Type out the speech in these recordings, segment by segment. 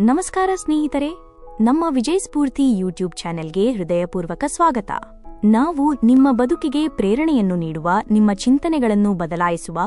ನಮಸ್ಕಾರ ಸ್ನೇಹಿತರೆ, ನಮ್ಮ ವಿಜಯ್ ಸ್ಫೂರ್ತಿ ಯೂಟ್ಯೂಬ್ ಚಾನೆಲ್ಗೆ ಹೃದಯಪೂರ್ವಕ ಸ್ವಾಗತ. ನಾವು ನಿಮ್ಮ ಬದುಕಿಗೆ ಪ್ರೇರಣೆಯನ್ನು ನೀಡುವ, ನಿಮ್ಮ ಚಿಂತನೆಗಳನ್ನು ಬದಲಾಯಿಸುವ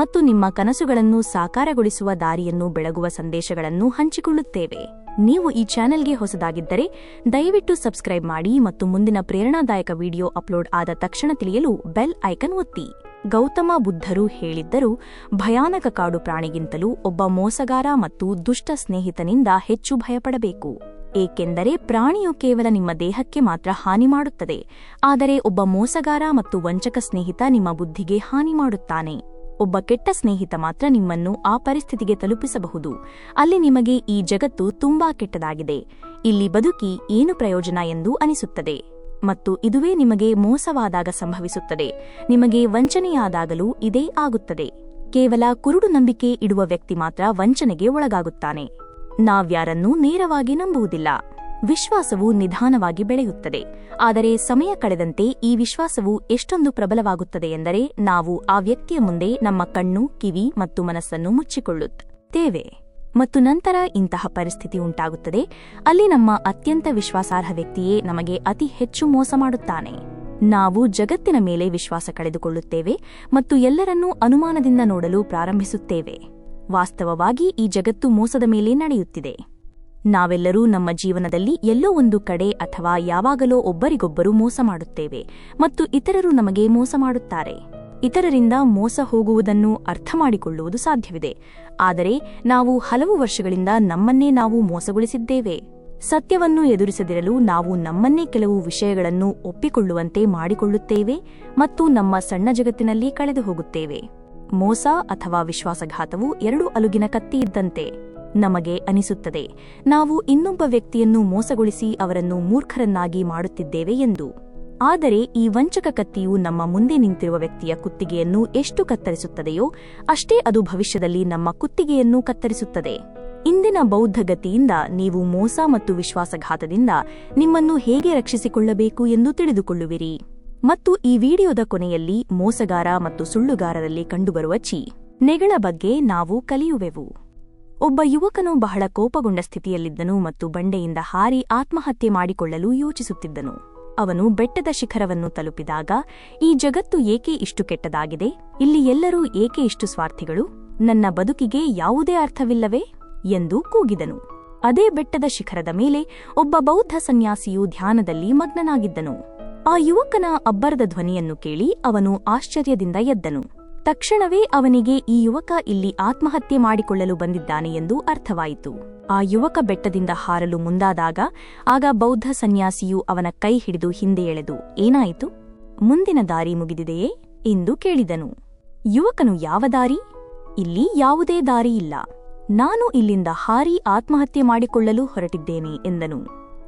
ಮತ್ತು ನಿಮ್ಮ ಕನಸುಗಳನ್ನು ಸಾಕಾರಗೊಳಿಸುವ ದಾರಿಯನ್ನು ಬೆಳಗುವ ಸಂದೇಶಗಳನ್ನು ಹಂಚಿಕೊಳ್ಳುತ್ತೇವೆ. ನೀವು ಈ ಚಾನೆಲ್ಗೆ ಹೊಸದಾಗಿದ್ದರೆ ದಯವಿಟ್ಟು ಸಬ್ಸ್ಕ್ರೈಬ್ ಮಾಡಿ ಮತ್ತು ಮುಂದಿನ ಪ್ರೇರಣಾದಾಯಕ ವಿಡಿಯೋ ಅಪ್ಲೋಡ್ ಆದ ತಕ್ಷಣ ತಿಳಿಯಲು ಬೆಲ್ ಐಕನ್ ಒತ್ತಿ. ಗೌತಮ ಬುದ್ಧರು ಹೇಳಿದ್ದರು, ಭಯಾನಕ ಕಾಡು ಪ್ರಾಣಿಗಿಂತಲೂ ಒಬ್ಬ ಮೋಸಗಾರ ಮತ್ತು ದುಷ್ಟ ಸ್ನೇಹಿತನಿಂದ ಹೆಚ್ಚು ಭಯಪಡಬೇಕು. ಏಕೆಂದರೆ ಪ್ರಾಣಿಯು ಕೇವಲ ನಿಮ್ಮ ದೇಹಕ್ಕೆ ಮಾತ್ರ ಹಾನಿ ಮಾಡುತ್ತದೆ, ಆದರೆ ಒಬ್ಬ ಮೋಸಗಾರ ಮತ್ತು ವಂಚಕ ಸ್ನೇಹಿತ ನಿಮ್ಮ ಬುದ್ಧಿಗೆ ಹಾನಿ ಮಾಡುತ್ತಾನೆ. ಒಬ್ಬ ಕೆಟ್ಟ ಸ್ನೇಹಿತ ಮಾತ್ರ ನಿಮ್ಮನ್ನು ಆ ಪರಿಸ್ಥಿತಿಗೆ ತಲುಪಿಸಬಹುದು. ಅಲ್ಲಿ ನಿಮಗೆ ಈ ಜಗತ್ತು ತುಂಬಾ ಕೆಟ್ಟದಾಗಿದೆ. ಇಲ್ಲಿ ಬದುಕಿ ಏನು ಪ್ರಯೋಜನ ಎಂದು ಅನಿಸುತ್ತದೆ. ಮತ್ತು ಇದುವೇ ನಿಮಗೆ ಮೋಸವಾದಾಗ ಸಂಭವಿಸುತ್ತದೆ. ನಿಮಗೆ ವಂಚನೆಯಾದಾಗಲೂ ಇದೇ ಆಗುತ್ತದೆ. ಕೇವಲ ಕುರುಡು ನಂಬಿಕೆ ಇಡುವ ವ್ಯಕ್ತಿ ಮಾತ್ರ ವಂಚನೆಗೆ ಒಳಗಾಗುತ್ತಾನೆ. ನಾವ್ಯಾರನ್ನೂ ನೇರವಾಗಿ ನಂಬುವುದಿಲ್ಲ. ವಿಶ್ವಾಸವು ನಿಧಾನವಾಗಿ ಬೆಳೆಯುತ್ತದೆ. ಆದರೆ ಸಮಯ ಕಳೆದಂತೆ ಈ ವಿಶ್ವಾಸವು ಎಷ್ಟೊಂದು ಪ್ರಬಲವಾಗುತ್ತದೆ ಎಂದರೆ ನಾವು ಆ ವ್ಯಕ್ತಿಯ ಮುಂದೆ ನಮ್ಮ ಕಣ್ಣು, ಕಿವಿ ಮತ್ತು ಮನಸ್ಸನ್ನು ಮುಚ್ಚಿಕೊಳ್ಳುತ್ತೇವೆ. ಮತ್ತು ನಂತರ ಇಂತಹ ಪರಿಸ್ಥಿತಿ ಉಂಟಾಗುತ್ತದೆ. ಅಲ್ಲಿ ನಮ್ಮ ಅತ್ಯಂತ ವಿಶ್ವಾಸಾರ್ಹ ವ್ಯಕ್ತಿಯೇ ನಮಗೆ ಅತಿ ಹೆಚ್ಚು ಮೋಸ ಮಾಡುತ್ತಾನೆ. ನಾವು ಜಗತ್ತಿನ ಮೇಲೆ ವಿಶ್ವಾಸ ಕಳೆದುಕೊಳ್ಳುತ್ತೇವೆ ಮತ್ತು ಎಲ್ಲರನ್ನೂ ಅನುಮಾನದಿಂದ ನೋಡಲು ಪ್ರಾರಂಭಿಸುತ್ತೇವೆ. ವಾಸ್ತವವಾಗಿ ಈ ಜಗತ್ತು ಮೋಸದ ಮೇಲೆ ನಡೆಯುತ್ತಿದೆ. ನಾವೆಲ್ಲರೂ ನಮ್ಮ ಜೀವನದಲ್ಲಿ ಎಲ್ಲೋ ಒಂದು ಕಡೆ ಅಥವಾ ಯಾವಾಗಲೋ ಒಬ್ಬರಿಗೊಬ್ಬರು ಮೋಸ ಮಾಡುತ್ತೇವೆ ಮತ್ತು ಇತರರು ನಮಗೆ ಮೋಸ ಮಾಡುತ್ತಾರೆ. ಇತರರಿಂದ ಮೋಸ ಹೋಗುವುದನ್ನು ಅರ್ಥಮಾಡಿಕೊಳ್ಳುವುದು ಸಾಧ್ಯವಿದೆ. ಆದರೆ ನಾವು ಹಲವು ವರ್ಷಗಳಿಂದ ನಮ್ಮನ್ನೇ ನಾವು ಮೋಸಗೊಳಿಸಿದ್ದೇವೆ. ಸತ್ಯವನ್ನು ಎದುರಿಸದಿರಲು ನಾವು ನಮ್ಮನ್ನೇ ಕೆಲವು ವಿಷಯಗಳನ್ನು ಒಪ್ಪಿಕೊಳ್ಳುವಂತೆ ಮಾಡಿಕೊಳ್ಳುತ್ತೇವೆ ಮತ್ತು ನಮ್ಮ ಸಣ್ಣ ಜಗತ್ತಿನಲ್ಲಿ ಕಳೆದು ಹೋಗುತ್ತೇವೆ. ಮೋಸ ಅಥವಾ ವಿಶ್ವಾಸಘಾತವು ಎರಡು ಅಲುಗಿನ ಕತ್ತಿ ಇದ್ದಂತೆ ನಮಗೆ ಅನಿಸುತ್ತದೆ. ನಾವು ಇನ್ನೊಬ್ಬ ವ್ಯಕ್ತಿಯನ್ನು ಮೋಸಗೊಳಿಸಿ ಅವರನ್ನು ಮೂರ್ಖರನ್ನಾಗಿ ಮಾಡುತ್ತಿದ್ದೇವೆ ಎಂದು. ಆದರೆ ಈ ವಂಚಕ ಕತ್ತಿಯು ನಮ್ಮ ಮುಂದೆ ನಿಂತಿರುವ ವ್ಯಕ್ತಿಯ ಕುತ್ತಿಗೆಯನ್ನು ಎಷ್ಟು ಕತ್ತರಿಸುತ್ತದೆಯೋ ಅಷ್ಟೇ ಅದು ಭವಿಷ್ಯದಲ್ಲಿ ನಮ್ಮ ಕುತ್ತಿಗೆಯನ್ನು ಕತ್ತರಿಸುತ್ತದೆ. ಇಂದಿನ ಬೌದ್ಧಗತಿಯಿಂದ ನೀವು ಮೋಸ ಮತ್ತು ವಿಶ್ವಾಸಘಾತದಿಂದ ನಿಮ್ಮನ್ನು ಹೇಗೆ ರಕ್ಷಿಸಿಕೊಳ್ಳಬೇಕು ಎಂದು ತಿಳಿದುಕೊಳ್ಳುವಿರಿ. ಮತ್ತು ಈ ವಿಡಿಯೋದ ಕೊನೆಯಲ್ಲಿ ಮೋಸಗಾರ ಮತ್ತು ಸುಳ್ಳುಗಾರರಲ್ಲಿ ಕಂಡುಬರುವ ಚಿ, ನೆಗಳ ಬಗ್ಗೆ ನಾವು ಕಲಿಯುವೆವು. ಒಬ್ಬ ಯುವಕನು ಬಹಳ ಕೋಪಗೊಂಡ ಸ್ಥಿತಿಯಲ್ಲಿದ್ದನು ಮತ್ತು ಬಂಡೆಯಿಂದ ಹಾರಿ ಆತ್ಮಹತ್ಯೆ ಮಾಡಿಕೊಳ್ಳಲು ಯೋಚಿಸುತ್ತಿದ್ದನು. ಅವನು ಬೆಟ್ಟದ ಶಿಖರವನ್ನು ತಲುಪಿದಾಗ, ಈ ಜಗತ್ತು ಏಕೆ ಇಷ್ಟು ಕೆಟ್ಟದಾಗಿದೆ? ಇಲ್ಲಿ ಎಲ್ಲರೂ ಏಕೆ ಇಷ್ಟು ಸ್ವಾರ್ಥಿಗಳು? ನನ್ನ ಬದುಕಿಗೆ ಯಾವುದೇ ಅರ್ಥವಿಲ್ಲವೇ? ಎಂದು ಕೂಗಿದನು. ಅದೇ ಬೆಟ್ಟದ ಶಿಖರದ ಮೇಲೆ ಒಬ್ಬ ಬೌದ್ಧ ಸನ್ಯಾಸಿಯು ಧ್ಯಾನದಲ್ಲಿ ಮಗ್ನನಾಗಿದ್ದನು. ಆ ಯುವಕನ ಅಬ್ಬರದ ಧ್ವನಿಯನ್ನು ಕೇಳಿ ಅವನು ಆಶ್ಚರ್ಯದಿಂದ ಎದ್ದನು. ತಕ್ಷಣವೇ ಅವನಿಗೆ ಈ ಯುವಕ ಇಲ್ಲಿ ಆತ್ಮಹತ್ಯೆ ಮಾಡಿಕೊಳ್ಳಲು ಬಂದಿದ್ದಾನೆ ಎಂದು ಅರ್ಥವಾಯಿತು. ಆ ಯುವಕ ಬೆಟ್ಟದಿಂದ ಹಾರಲು ಮುಂದಾದಾಗ ಆಗ ಬೌದ್ಧ ಸನ್ಯಾಸಿಯು ಅವನ ಕೈ ಹಿಡಿದು ಹಿಂದೆ ಎಳೆದು, ಏನಾಯಿತು? ಮುಂದಿನ ದಾರಿ ಮುಗಿದಿದೆಯೇ? ಎಂದು ಕೇಳಿದನು. ಯುವಕನು ಯಾವ ದಾರಿ? ಇಲ್ಲಿ ಯಾವುದೇ ದಾರಿ ಇಲ್ಲ. ನಾನು ಇಲ್ಲಿಂದ ಹಾರಿ ಆತ್ಮಹತ್ಯೆ ಮಾಡಿಕೊಳ್ಳಲು ಹೊರಟಿದ್ದೇನೆ, ಎಂದನು.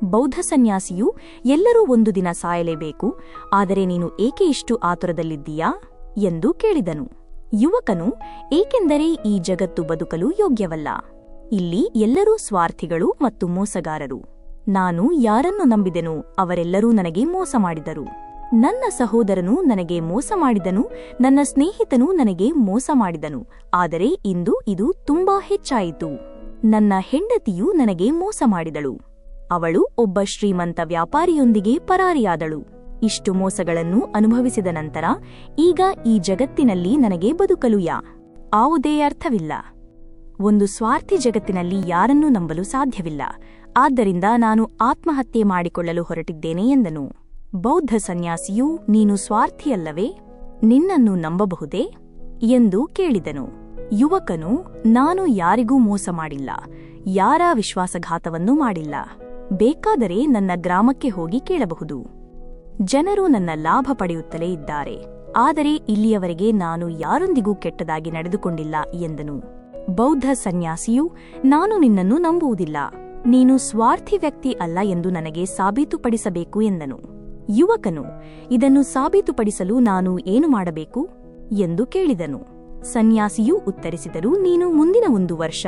ಬೌದ್ಧ ಸನ್ಯಾಸಿಯು, ಎಲ್ಲರೂ ಒಂದು ದಿನ ಸಾಯಲೇಬೇಕು, ಆದರೆ ನೀನು ಏಕೆ ಇಷ್ಟು ಆತುರದಲ್ಲಿದ್ದೀಯಾ? ಎಂದು ಕೇಳಿದನು. ಯುವಕನು, ಏಕೆಂದರೆ ಈ ಜಗತ್ತು ಬದುಕಲು ಯೋಗ್ಯವಲ್ಲ. ಇಲ್ಲಿ ಎಲ್ಲರೂ ಸ್ವಾರ್ಥಿಗಳು ಮತ್ತು ಮೋಸಗಾರರು. ನಾನು ಯಾರನ್ನು ನಂಬಿದೆನು, ಅವರೆಲ್ಲರೂ ನನಗೆ ಮೋಸ ಮಾಡಿದರು. ನನ್ನ ಸಹೋದರನು ನನಗೆ ಮೋಸ ಮಾಡಿದನು, ನನ್ನ ಸ್ನೇಹಿತನು ನನಗೆ ಮೋಸ ಮಾಡಿದನು. ಆದರೆ ಇಂದು ಇದು ತುಂಬಾ ಹೆಚ್ಚಾಯಿತು. ನನ್ನ ಹೆಂಡತಿಯು ನನಗೆ ಮೋಸ ಮಾಡಿದಳು. ಅವಳು ಒಬ್ಬ ಶ್ರೀಮಂತ ವ್ಯಾಪಾರಿಯೊಂದಿಗೆ ಪರಾರಿಯಾದಳು. ಇಷ್ಟು ಮೋಸಗಳನ್ನು ಅನುಭವಿಸಿದ ನಂತರ, ಈಗ ಈ ಜಗತ್ತಿನಲ್ಲಿ ನನಗೆ ಬದುಕಲು ಯಾ? ಯಾವುದೇ ಅರ್ಥವಿಲ್ಲ. ಒಂದು ಸ್ವಾರ್ಥಿ ಜಗತ್ತಿನಲ್ಲಿ ಯಾರನ್ನೂ ನಂಬಲು ಸಾಧ್ಯವಿಲ್ಲ. ಆದ್ದರಿಂದ ನಾನು ಆತ್ಮಹತ್ಯೆ ಮಾಡಿಕೊಳ್ಳಲು ಹೊರಟಿದ್ದೇನೆ ಎಂದನು. ಬೌದ್ಧ ಸನ್ಯಾಸಿಯು, ನೀನು ಸ್ವಾರ್ಥಿಯಲ್ಲವೇ? ನಿನ್ನನ್ನು ನಂಬಬಹುದೇ? ಎಂದು ಕೇಳಿದನು. ಯುವಕನು, ನಾನು ಯಾರಿಗೂ ಮೋಸ ಮಾಡಿಲ್ಲ. ಯಾರ ವಿಶ್ವಾಸಘಾತವನ್ನೂ ಮಾಡಿಲ್ಲ. ಬೇಕಾದರೆ ನನ್ನ ಗ್ರಾಮಕ್ಕೆ ಹೋಗಿ ಕೇಳಬಹುದು. ಜನರು ನನ್ನ ಲಾಭ ಪಡೆಯುತ್ತಲೇ ಇದ್ದಾರೆ. ಆದರೆ ಇಲ್ಲಿಯವರೆಗೆ ನಾನು ಯಾರೊಂದಿಗೂ ಕೆಟ್ಟದಾಗಿ ನಡೆದುಕೊಂಡಿಲ್ಲ ಎಂದನು. ಬೌದ್ಧ ಸನ್ಯಾಸಿಯು, ನಾನು ನಿನ್ನನ್ನು ನಂಬುವುದಿಲ್ಲ. ನೀನು ಸ್ವಾರ್ಥಿ ವ್ಯಕ್ತಿ ಅಲ್ಲ ಎಂದು ನನಗೆ ಸಾಬೀತುಪಡಿಸಬೇಕು ಎಂದನು. ಯುವಕನು, ಇದನ್ನು ಸಾಬೀತುಪಡಿಸಲು ನಾನು ಏನು ಮಾಡಬೇಕು? ಎಂದು ಕೇಳಿದನು. ಸನ್ಯಾಸಿಯು ಉತ್ತರಿಸಿದರು, ನೀನು ಮುಂದಿನ ಒಂದು ವರ್ಷ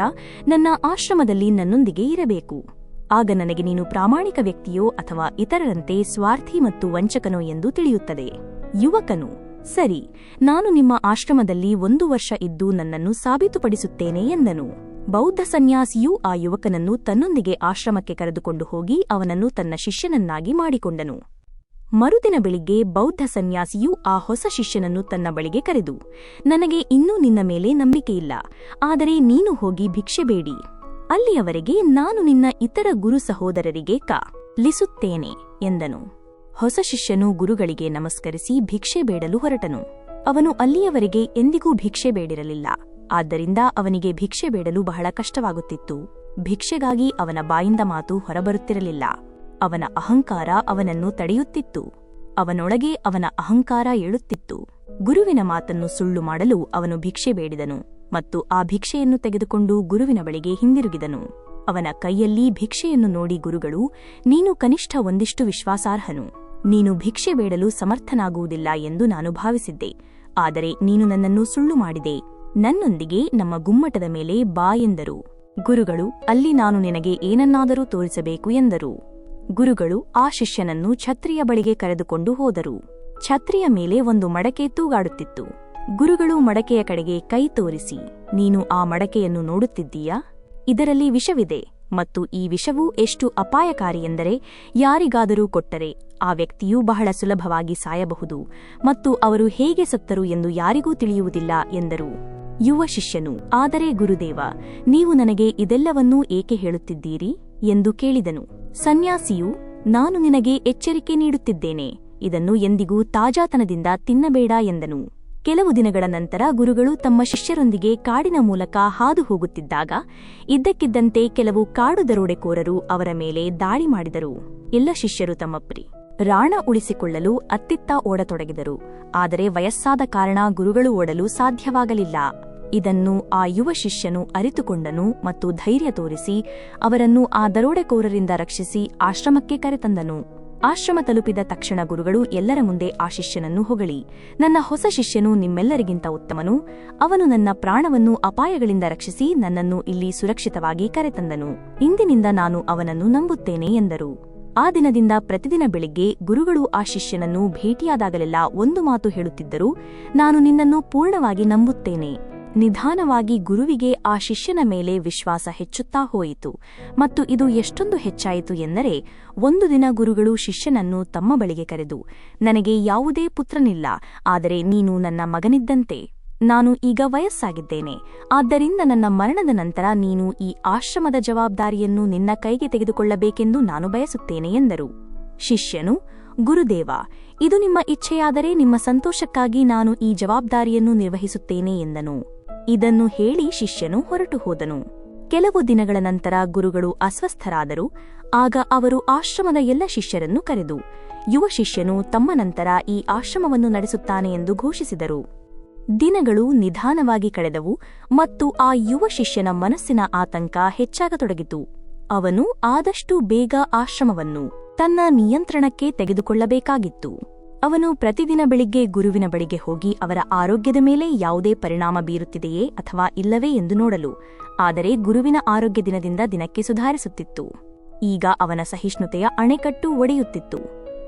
ನನ್ನ ಆಶ್ರಮದಲ್ಲಿ ನನ್ನೊಂದಿಗೆ ಇರಬೇಕು. ಆಗ ನನಗೆ ನೀನು ಪ್ರಾಮಾಣಿಕ ವ್ಯಕ್ತಿಯೋ ಅಥವಾ ಇತರರಂತೆ ಸ್ವಾರ್ಥಿ ಮತ್ತು ವಂಚಕನೋ ಎಂದು ತಿಳಿಯುತ್ತದೆ. ಯುವಕನು, ಸರಿ, ನಾನು ನಿಮ್ಮ ಆಶ್ರಮದಲ್ಲಿ ಒಂದು ವರ್ಷ ಇದ್ದು ನನ್ನನ್ನು ಸಾಬೀತುಪಡಿಸುತ್ತೇನೆ ಎಂದನು. ಬೌದ್ಧ ಸನ್ಯಾಸಿಯು ಆ ಯುವಕನನ್ನು ತನ್ನೊಂದಿಗೆ ಆಶ್ರಮಕ್ಕೆ ಕರೆದುಕೊಂಡು ಹೋಗಿ ಅವನನ್ನು ತನ್ನ ಶಿಷ್ಯನನ್ನಾಗಿ ಮಾಡಿಕೊಂಡನು. ಮರುದಿನ ಬೆಳಿಗ್ಗೆ ಬೌದ್ಧ ಸನ್ಯಾಸಿಯು ಆ ಹೊಸ ಶಿಷ್ಯನನ್ನು ತನ್ನ ಬಳಿಗೆ ಕರೆದು, ನನಗೆ ಇನ್ನೂ ನಿನ್ನ ಮೇಲೆ ನಂಬಿಕೆಯಿಲ್ಲ, ಆದರೆ ನೀನು ಹೋಗಿ ಭಿಕ್ಷೆ ಬೇಡಿ. ಅಲ್ಲಿಯವರೆಗೆ ನಾನು ನಿನ್ನ ಇತರ ಗುರು ಸಹೋದರರಿಗೆ ಕಾ, ಲಿಸುತ್ತೇನೆ ಎಂದನು. ಹೊಸ ಶಿಷ್ಯನು ಗುರುಗಳಿಗೆ ನಮಸ್ಕರಿಸಿ ಭಿಕ್ಷೆ ಬೇಡಲು ಹೊರಟನು. ಅವನು ಅಲ್ಲಿಯವರೆಗೆ ಎಂದಿಗೂ ಭಿಕ್ಷೆ ಬೇಡಿರಲಿಲ್ಲ. ಆದ್ದರಿಂದ ಅವನಿಗೆ ಭಿಕ್ಷೆ ಬೇಡಲು ಬಹಳ ಕಷ್ಟವಾಗುತ್ತಿತ್ತು. ಭಿಕ್ಷೆಗಾಗಿ ಅವನ ಬಾಯಿಂದ ಮಾತು ಹೊರಬರುತ್ತಿರಲಿಲ್ಲ. ಅವನ ಅಹಂಕಾರ ಅವನನ್ನು ತಡೆಯುತ್ತಿತ್ತು. ಅವನೊಳಗೆ ಅವನ ಅಹಂಕಾರ ಏಳುತ್ತಿತ್ತು. ಗುರುವಿನ ಮಾತನ್ನು ಸುಳ್ಳು ಮಾಡಲು ಅವನು ಭಿಕ್ಷೆ ಬೇಡಿದನು. ಮತ್ತು ಆ ಭಿಕ್ಷೆಯನ್ನು ತೆಗೆದುಕೊಂಡು ಗುರುವಿನ ಬಳಿಗೆ ಹಿಂದಿರುಗಿದನು. ಅವನ ಕೈಯಲ್ಲಿ ಭಿಕ್ಷೆಯನ್ನು ನೋಡಿ ಗುರುಗಳು, ನೀನು ಕನಿಷ್ಠ ಒಂದಿಷ್ಟು ವಿಶ್ವಾಸಾರ್ಹನು. ನೀನು ಭಿಕ್ಷೆ ಬೇಡಲು ಸಮರ್ಥನಾಗುವುದಿಲ್ಲ ಎಂದು ನಾನು ಭಾವಿಸಿದ್ದೆ. ಆದರೆ ನೀನು ನನ್ನನ್ನು ಸುಳ್ಳು ಮಾಡಿದೆ. ನನ್ನೊಂದಿಗೆ ನಮ್ಮ ಗುಮ್ಮಟದ ಮೇಲೆ ಬಾ ಎಂದರು. ಗುರುಗಳು, ಅಲ್ಲಿ ನಾನು ನಿನಗೆ ಏನನ್ನಾದರೂ ತೋರಿಸಬೇಕು ಎಂದರು. ಗುರುಗಳು ಆ ಶಿಷ್ಯನನ್ನು ಛತ್ರಿಯ ಬಳಿಗೆ ಕರೆದುಕೊಂಡು ಹೋದರು. ಛತ್ರಿಯ ಮೇಲೆ ಒಂದು ಮಡಕೆ ತೂಗಾಡುತ್ತಿತ್ತು. ಗುರುಗಳು ಮಡಕೆಯ ಕಡೆಗೆ ಕೈ ತೋರಿಸಿ, ನೀನು ಆ ಮಡಕೆಯನ್ನು ನೋಡುತ್ತಿದ್ದೀಯಾ? ಇದರಲ್ಲಿ ವಿಷವಿದೆ ಮತ್ತು ಈ ವಿಷವು ಎಷ್ಟು ಅಪಾಯಕಾರಿ ಎಂದರೆ ಯಾರಿಗಾದರೂ ಕೊಟ್ಟರೆ ಆ ವ್ಯಕ್ತಿಯು ಬಹಳ ಸುಲಭವಾಗಿ ಸಾಯಬಹುದು ಮತ್ತು ಅವರು ಹೇಗೆ ಸತ್ತರು ಎಂದು ಯಾರಿಗೂ ತಿಳಿಯುವುದಿಲ್ಲ ಎಂದರು. ಯುವ ಶಿಷ್ಯನು, ಆದರೆ ಗುರುದೇವ, ನೀವು ನನಗೆ ಇದೆಲ್ಲವನ್ನೂ ಏಕೆ ಹೇಳುತ್ತಿದ್ದೀರಿ? ಎಂದು ಕೇಳಿದನು. ಸನ್ಯಾಸಿಯು, ನಾನು ನಿನಗೆ ಎಚ್ಚರಿಕೆ ನೀಡುತ್ತಿದ್ದೇನೆ, ಇದನ್ನು ಎಂದಿಗೂ ತಾಜಾತನದಿಂದ ತಿನ್ನಬೇಡ ಎಂದನು. ಕೆಲವು ದಿನಗಳ ನಂತರ ಗುರುಗಳು ತಮ್ಮ ಶಿಷ್ಯರೊಂದಿಗೆ ಕಾಡಿನ ಮೂಲಕ ಹಾದು ಹೋಗುತ್ತಿದ್ದಾಗ ಇದ್ದಕ್ಕಿದ್ದಂತೆ ಕೆಲವು ಕಾಡು ದರೋಡೆಕೋರರು ಅವರ ಮೇಲೆ ದಾಳಿ ಮಾಡಿದರು. ಎಲ್ಲ ಶಿಷ್ಯರು ತಮ್ಮ ಪ್ರಿ, ರಾಣ ಉಳಿಸಿಕೊಳ್ಳಲು ಅತ್ತಿತ್ತ ಓಡತೊಡಗಿದರು. ಆದರೆ ವಯಸ್ಸಾದ ಕಾರಣ ಗುರುಗಳು ಓಡಲು ಸಾಧ್ಯವಾಗಲಿಲ್ಲ. ಇದನ್ನು ಆ ಯುವ ಶಿಷ್ಯನು ಅರಿತುಕೊಂಡನು ಮತ್ತು ಧೈರ್ಯ ತೋರಿಸಿ ಅವರನ್ನು ಆ ದರೋಡೆಕೋರರಿಂದ ರಕ್ಷಿಸಿ ಆಶ್ರಮಕ್ಕೆ ಕರೆತಂದನು. ಆಶ್ರಮ ತಲುಪಿದ ತಕ್ಷಣ ಗುರುಗಳು ಎಲ್ಲರ ಮುಂದೆ ಆ ಶಿಷ್ಯನನ್ನು ಹೊಗಳಿ, ನನ್ನ ಹೊಸ ಶಿಷ್ಯನು ನಿಮ್ಮೆಲ್ಲರಿಗಿಂತ ಉತ್ತಮನು, ಅವನು ನನ್ನ ಪ್ರಾಣವನ್ನು ಅಪಾಯಗಳಿಂದ ರಕ್ಷಿಸಿ ನನ್ನನ್ನು ಇಲ್ಲಿ ಸುರಕ್ಷಿತವಾಗಿ ಕರೆತಂದನು. ಇಂದಿನಿಂದ ನಾನು ಅವನನ್ನು ನಂಬುತ್ತೇನೆ ಎಂದರು. ಆ ದಿನದಿಂದ ಪ್ರತಿದಿನ ಬೆಳಿಗ್ಗೆ ಗುರುಗಳು ಆ ಶಿಷ್ಯನನ್ನು ಭೇಟಿಯಾದಾಗಲೆಲ್ಲ ಒಂದು ಮಾತು ಹೇಳುತ್ತಿದ್ದರು, ನಾನು ನಿನ್ನನ್ನು ಪೂರ್ಣವಾಗಿ ನಂಬುತ್ತೇನೆ. ನಿಧಾನವಾಗಿ ಗುರುವಿಗೆ ಆ ಶಿಷ್ಯನ ಮೇಲೆ ವಿಶ್ವಾಸ ಹೆಚ್ಚುತ್ತಾ ಹೋಯಿತು. ಮತ್ತು ಇದು ಎಷ್ಟೊಂದು ಹೆಚ್ಚಾಯಿತು ಎಂದರೆ, ಒಂದು ದಿನ ಗುರುಗಳು ಶಿಷ್ಯನನ್ನು ತಮ್ಮ ಬಳಿಗೆ ಕರೆದು, ನನಗೆ ಯಾವುದೇ ಪುತ್ರನಿಲ್ಲ, ಆದರೆ ನೀನು ನನ್ನ ಮಗನಿದ್ದಂತೆ. ನಾನು ಈಗ ವಯಸ್ಸಾಗಿದ್ದೇನೆ. ಆದ್ದರಿಂದ ನನ್ನ ಮರಣದ ನಂತರ ನೀನು ಈ ಆಶ್ರಮದ ಜವಾಬ್ದಾರಿಯನ್ನು ನಿನ್ನ ಕೈಗೆ ತೆಗೆದುಕೊಳ್ಳಬೇಕೆಂದು ನಾನು ಬಯಸುತ್ತೇನೆ ಎಂದರು. ಶಿಷ್ಯನು, ಗುರುದೇವ, ಇದು ನಿಮ್ಮ ಇಚ್ಛೆಯಾದರೆ ನಿಮ್ಮ ಸಂತೋಷಕ್ಕಾಗಿ ನಾನು ಈ ಜವಾಬ್ದಾರಿಯನ್ನು ನಿರ್ವಹಿಸುತ್ತೇನೆ ಎಂದನು. ಇದನ್ನು ಹೇಳಿ ಶಿಷ್ಯನು ಹೊರಟು ಹೋದನು. ಕೆಲವು ದಿನಗಳ ನಂತರ ಗುರುಗಳು ಅಸ್ವಸ್ಥರಾದರು. ಆಗ ಅವರು ಆಶ್ರಮದ ಎಲ್ಲ ಶಿಷ್ಯರನ್ನು ಕರೆದು, ಯುವ ಶಿಷ್ಯನು, ತಮ್ಮ ನಂತರ ಈ ಆಶ್ರಮವನ್ನು ನಡೆಸುತ್ತಾನೆ ಎಂದು ಘೋಷಿಸಿದರು. ದಿನಗಳು ನಿಧಾನವಾಗಿ ಕಳೆದವು ಮತ್ತು ಆ ಯುವ ಶಿಷ್ಯನ ಮನಸ್ಸಿನ ಆತಂಕ ಹೆಚ್ಚಾಗತೊಡಗಿತು. ಅವನು ಆದಷ್ಟು ಬೇಗ ಆಶ್ರಮವನ್ನು ತನ್ನ ನಿಯಂತ್ರಣಕ್ಕೆ ತೆಗೆದುಕೊಳ್ಳಬೇಕಾಗಿತ್ತು. ಅವನು ಪ್ರತಿದಿನ ಬೆಳಿಗ್ಗೆ ಗುರುವಿನ ಬಳಿಗೆ ಹೋಗಿ ಅವರ ಆರೋಗ್ಯದ ಮೇಲೆ ಯಾವುದೇ ಪರಿಣಾಮ ಬೀರುತ್ತಿದೆಯೇ ಅಥವಾ ಇಲ್ಲವೇ ಎಂದು ನೋಡಲು, ಆದರೆ ಗುರುವಿನ ಆರೋಗ್ಯ ದಿನದಿಂದ ದಿನಕ್ಕೆ ಸುಧಾರಿಸುತ್ತಿತ್ತು. ಈಗ ಅವನ ಸಹಿಷ್ಣುತೆಯ ಅಣೆಕಟ್ಟು ಒಡೆಯುತ್ತಿತ್ತು.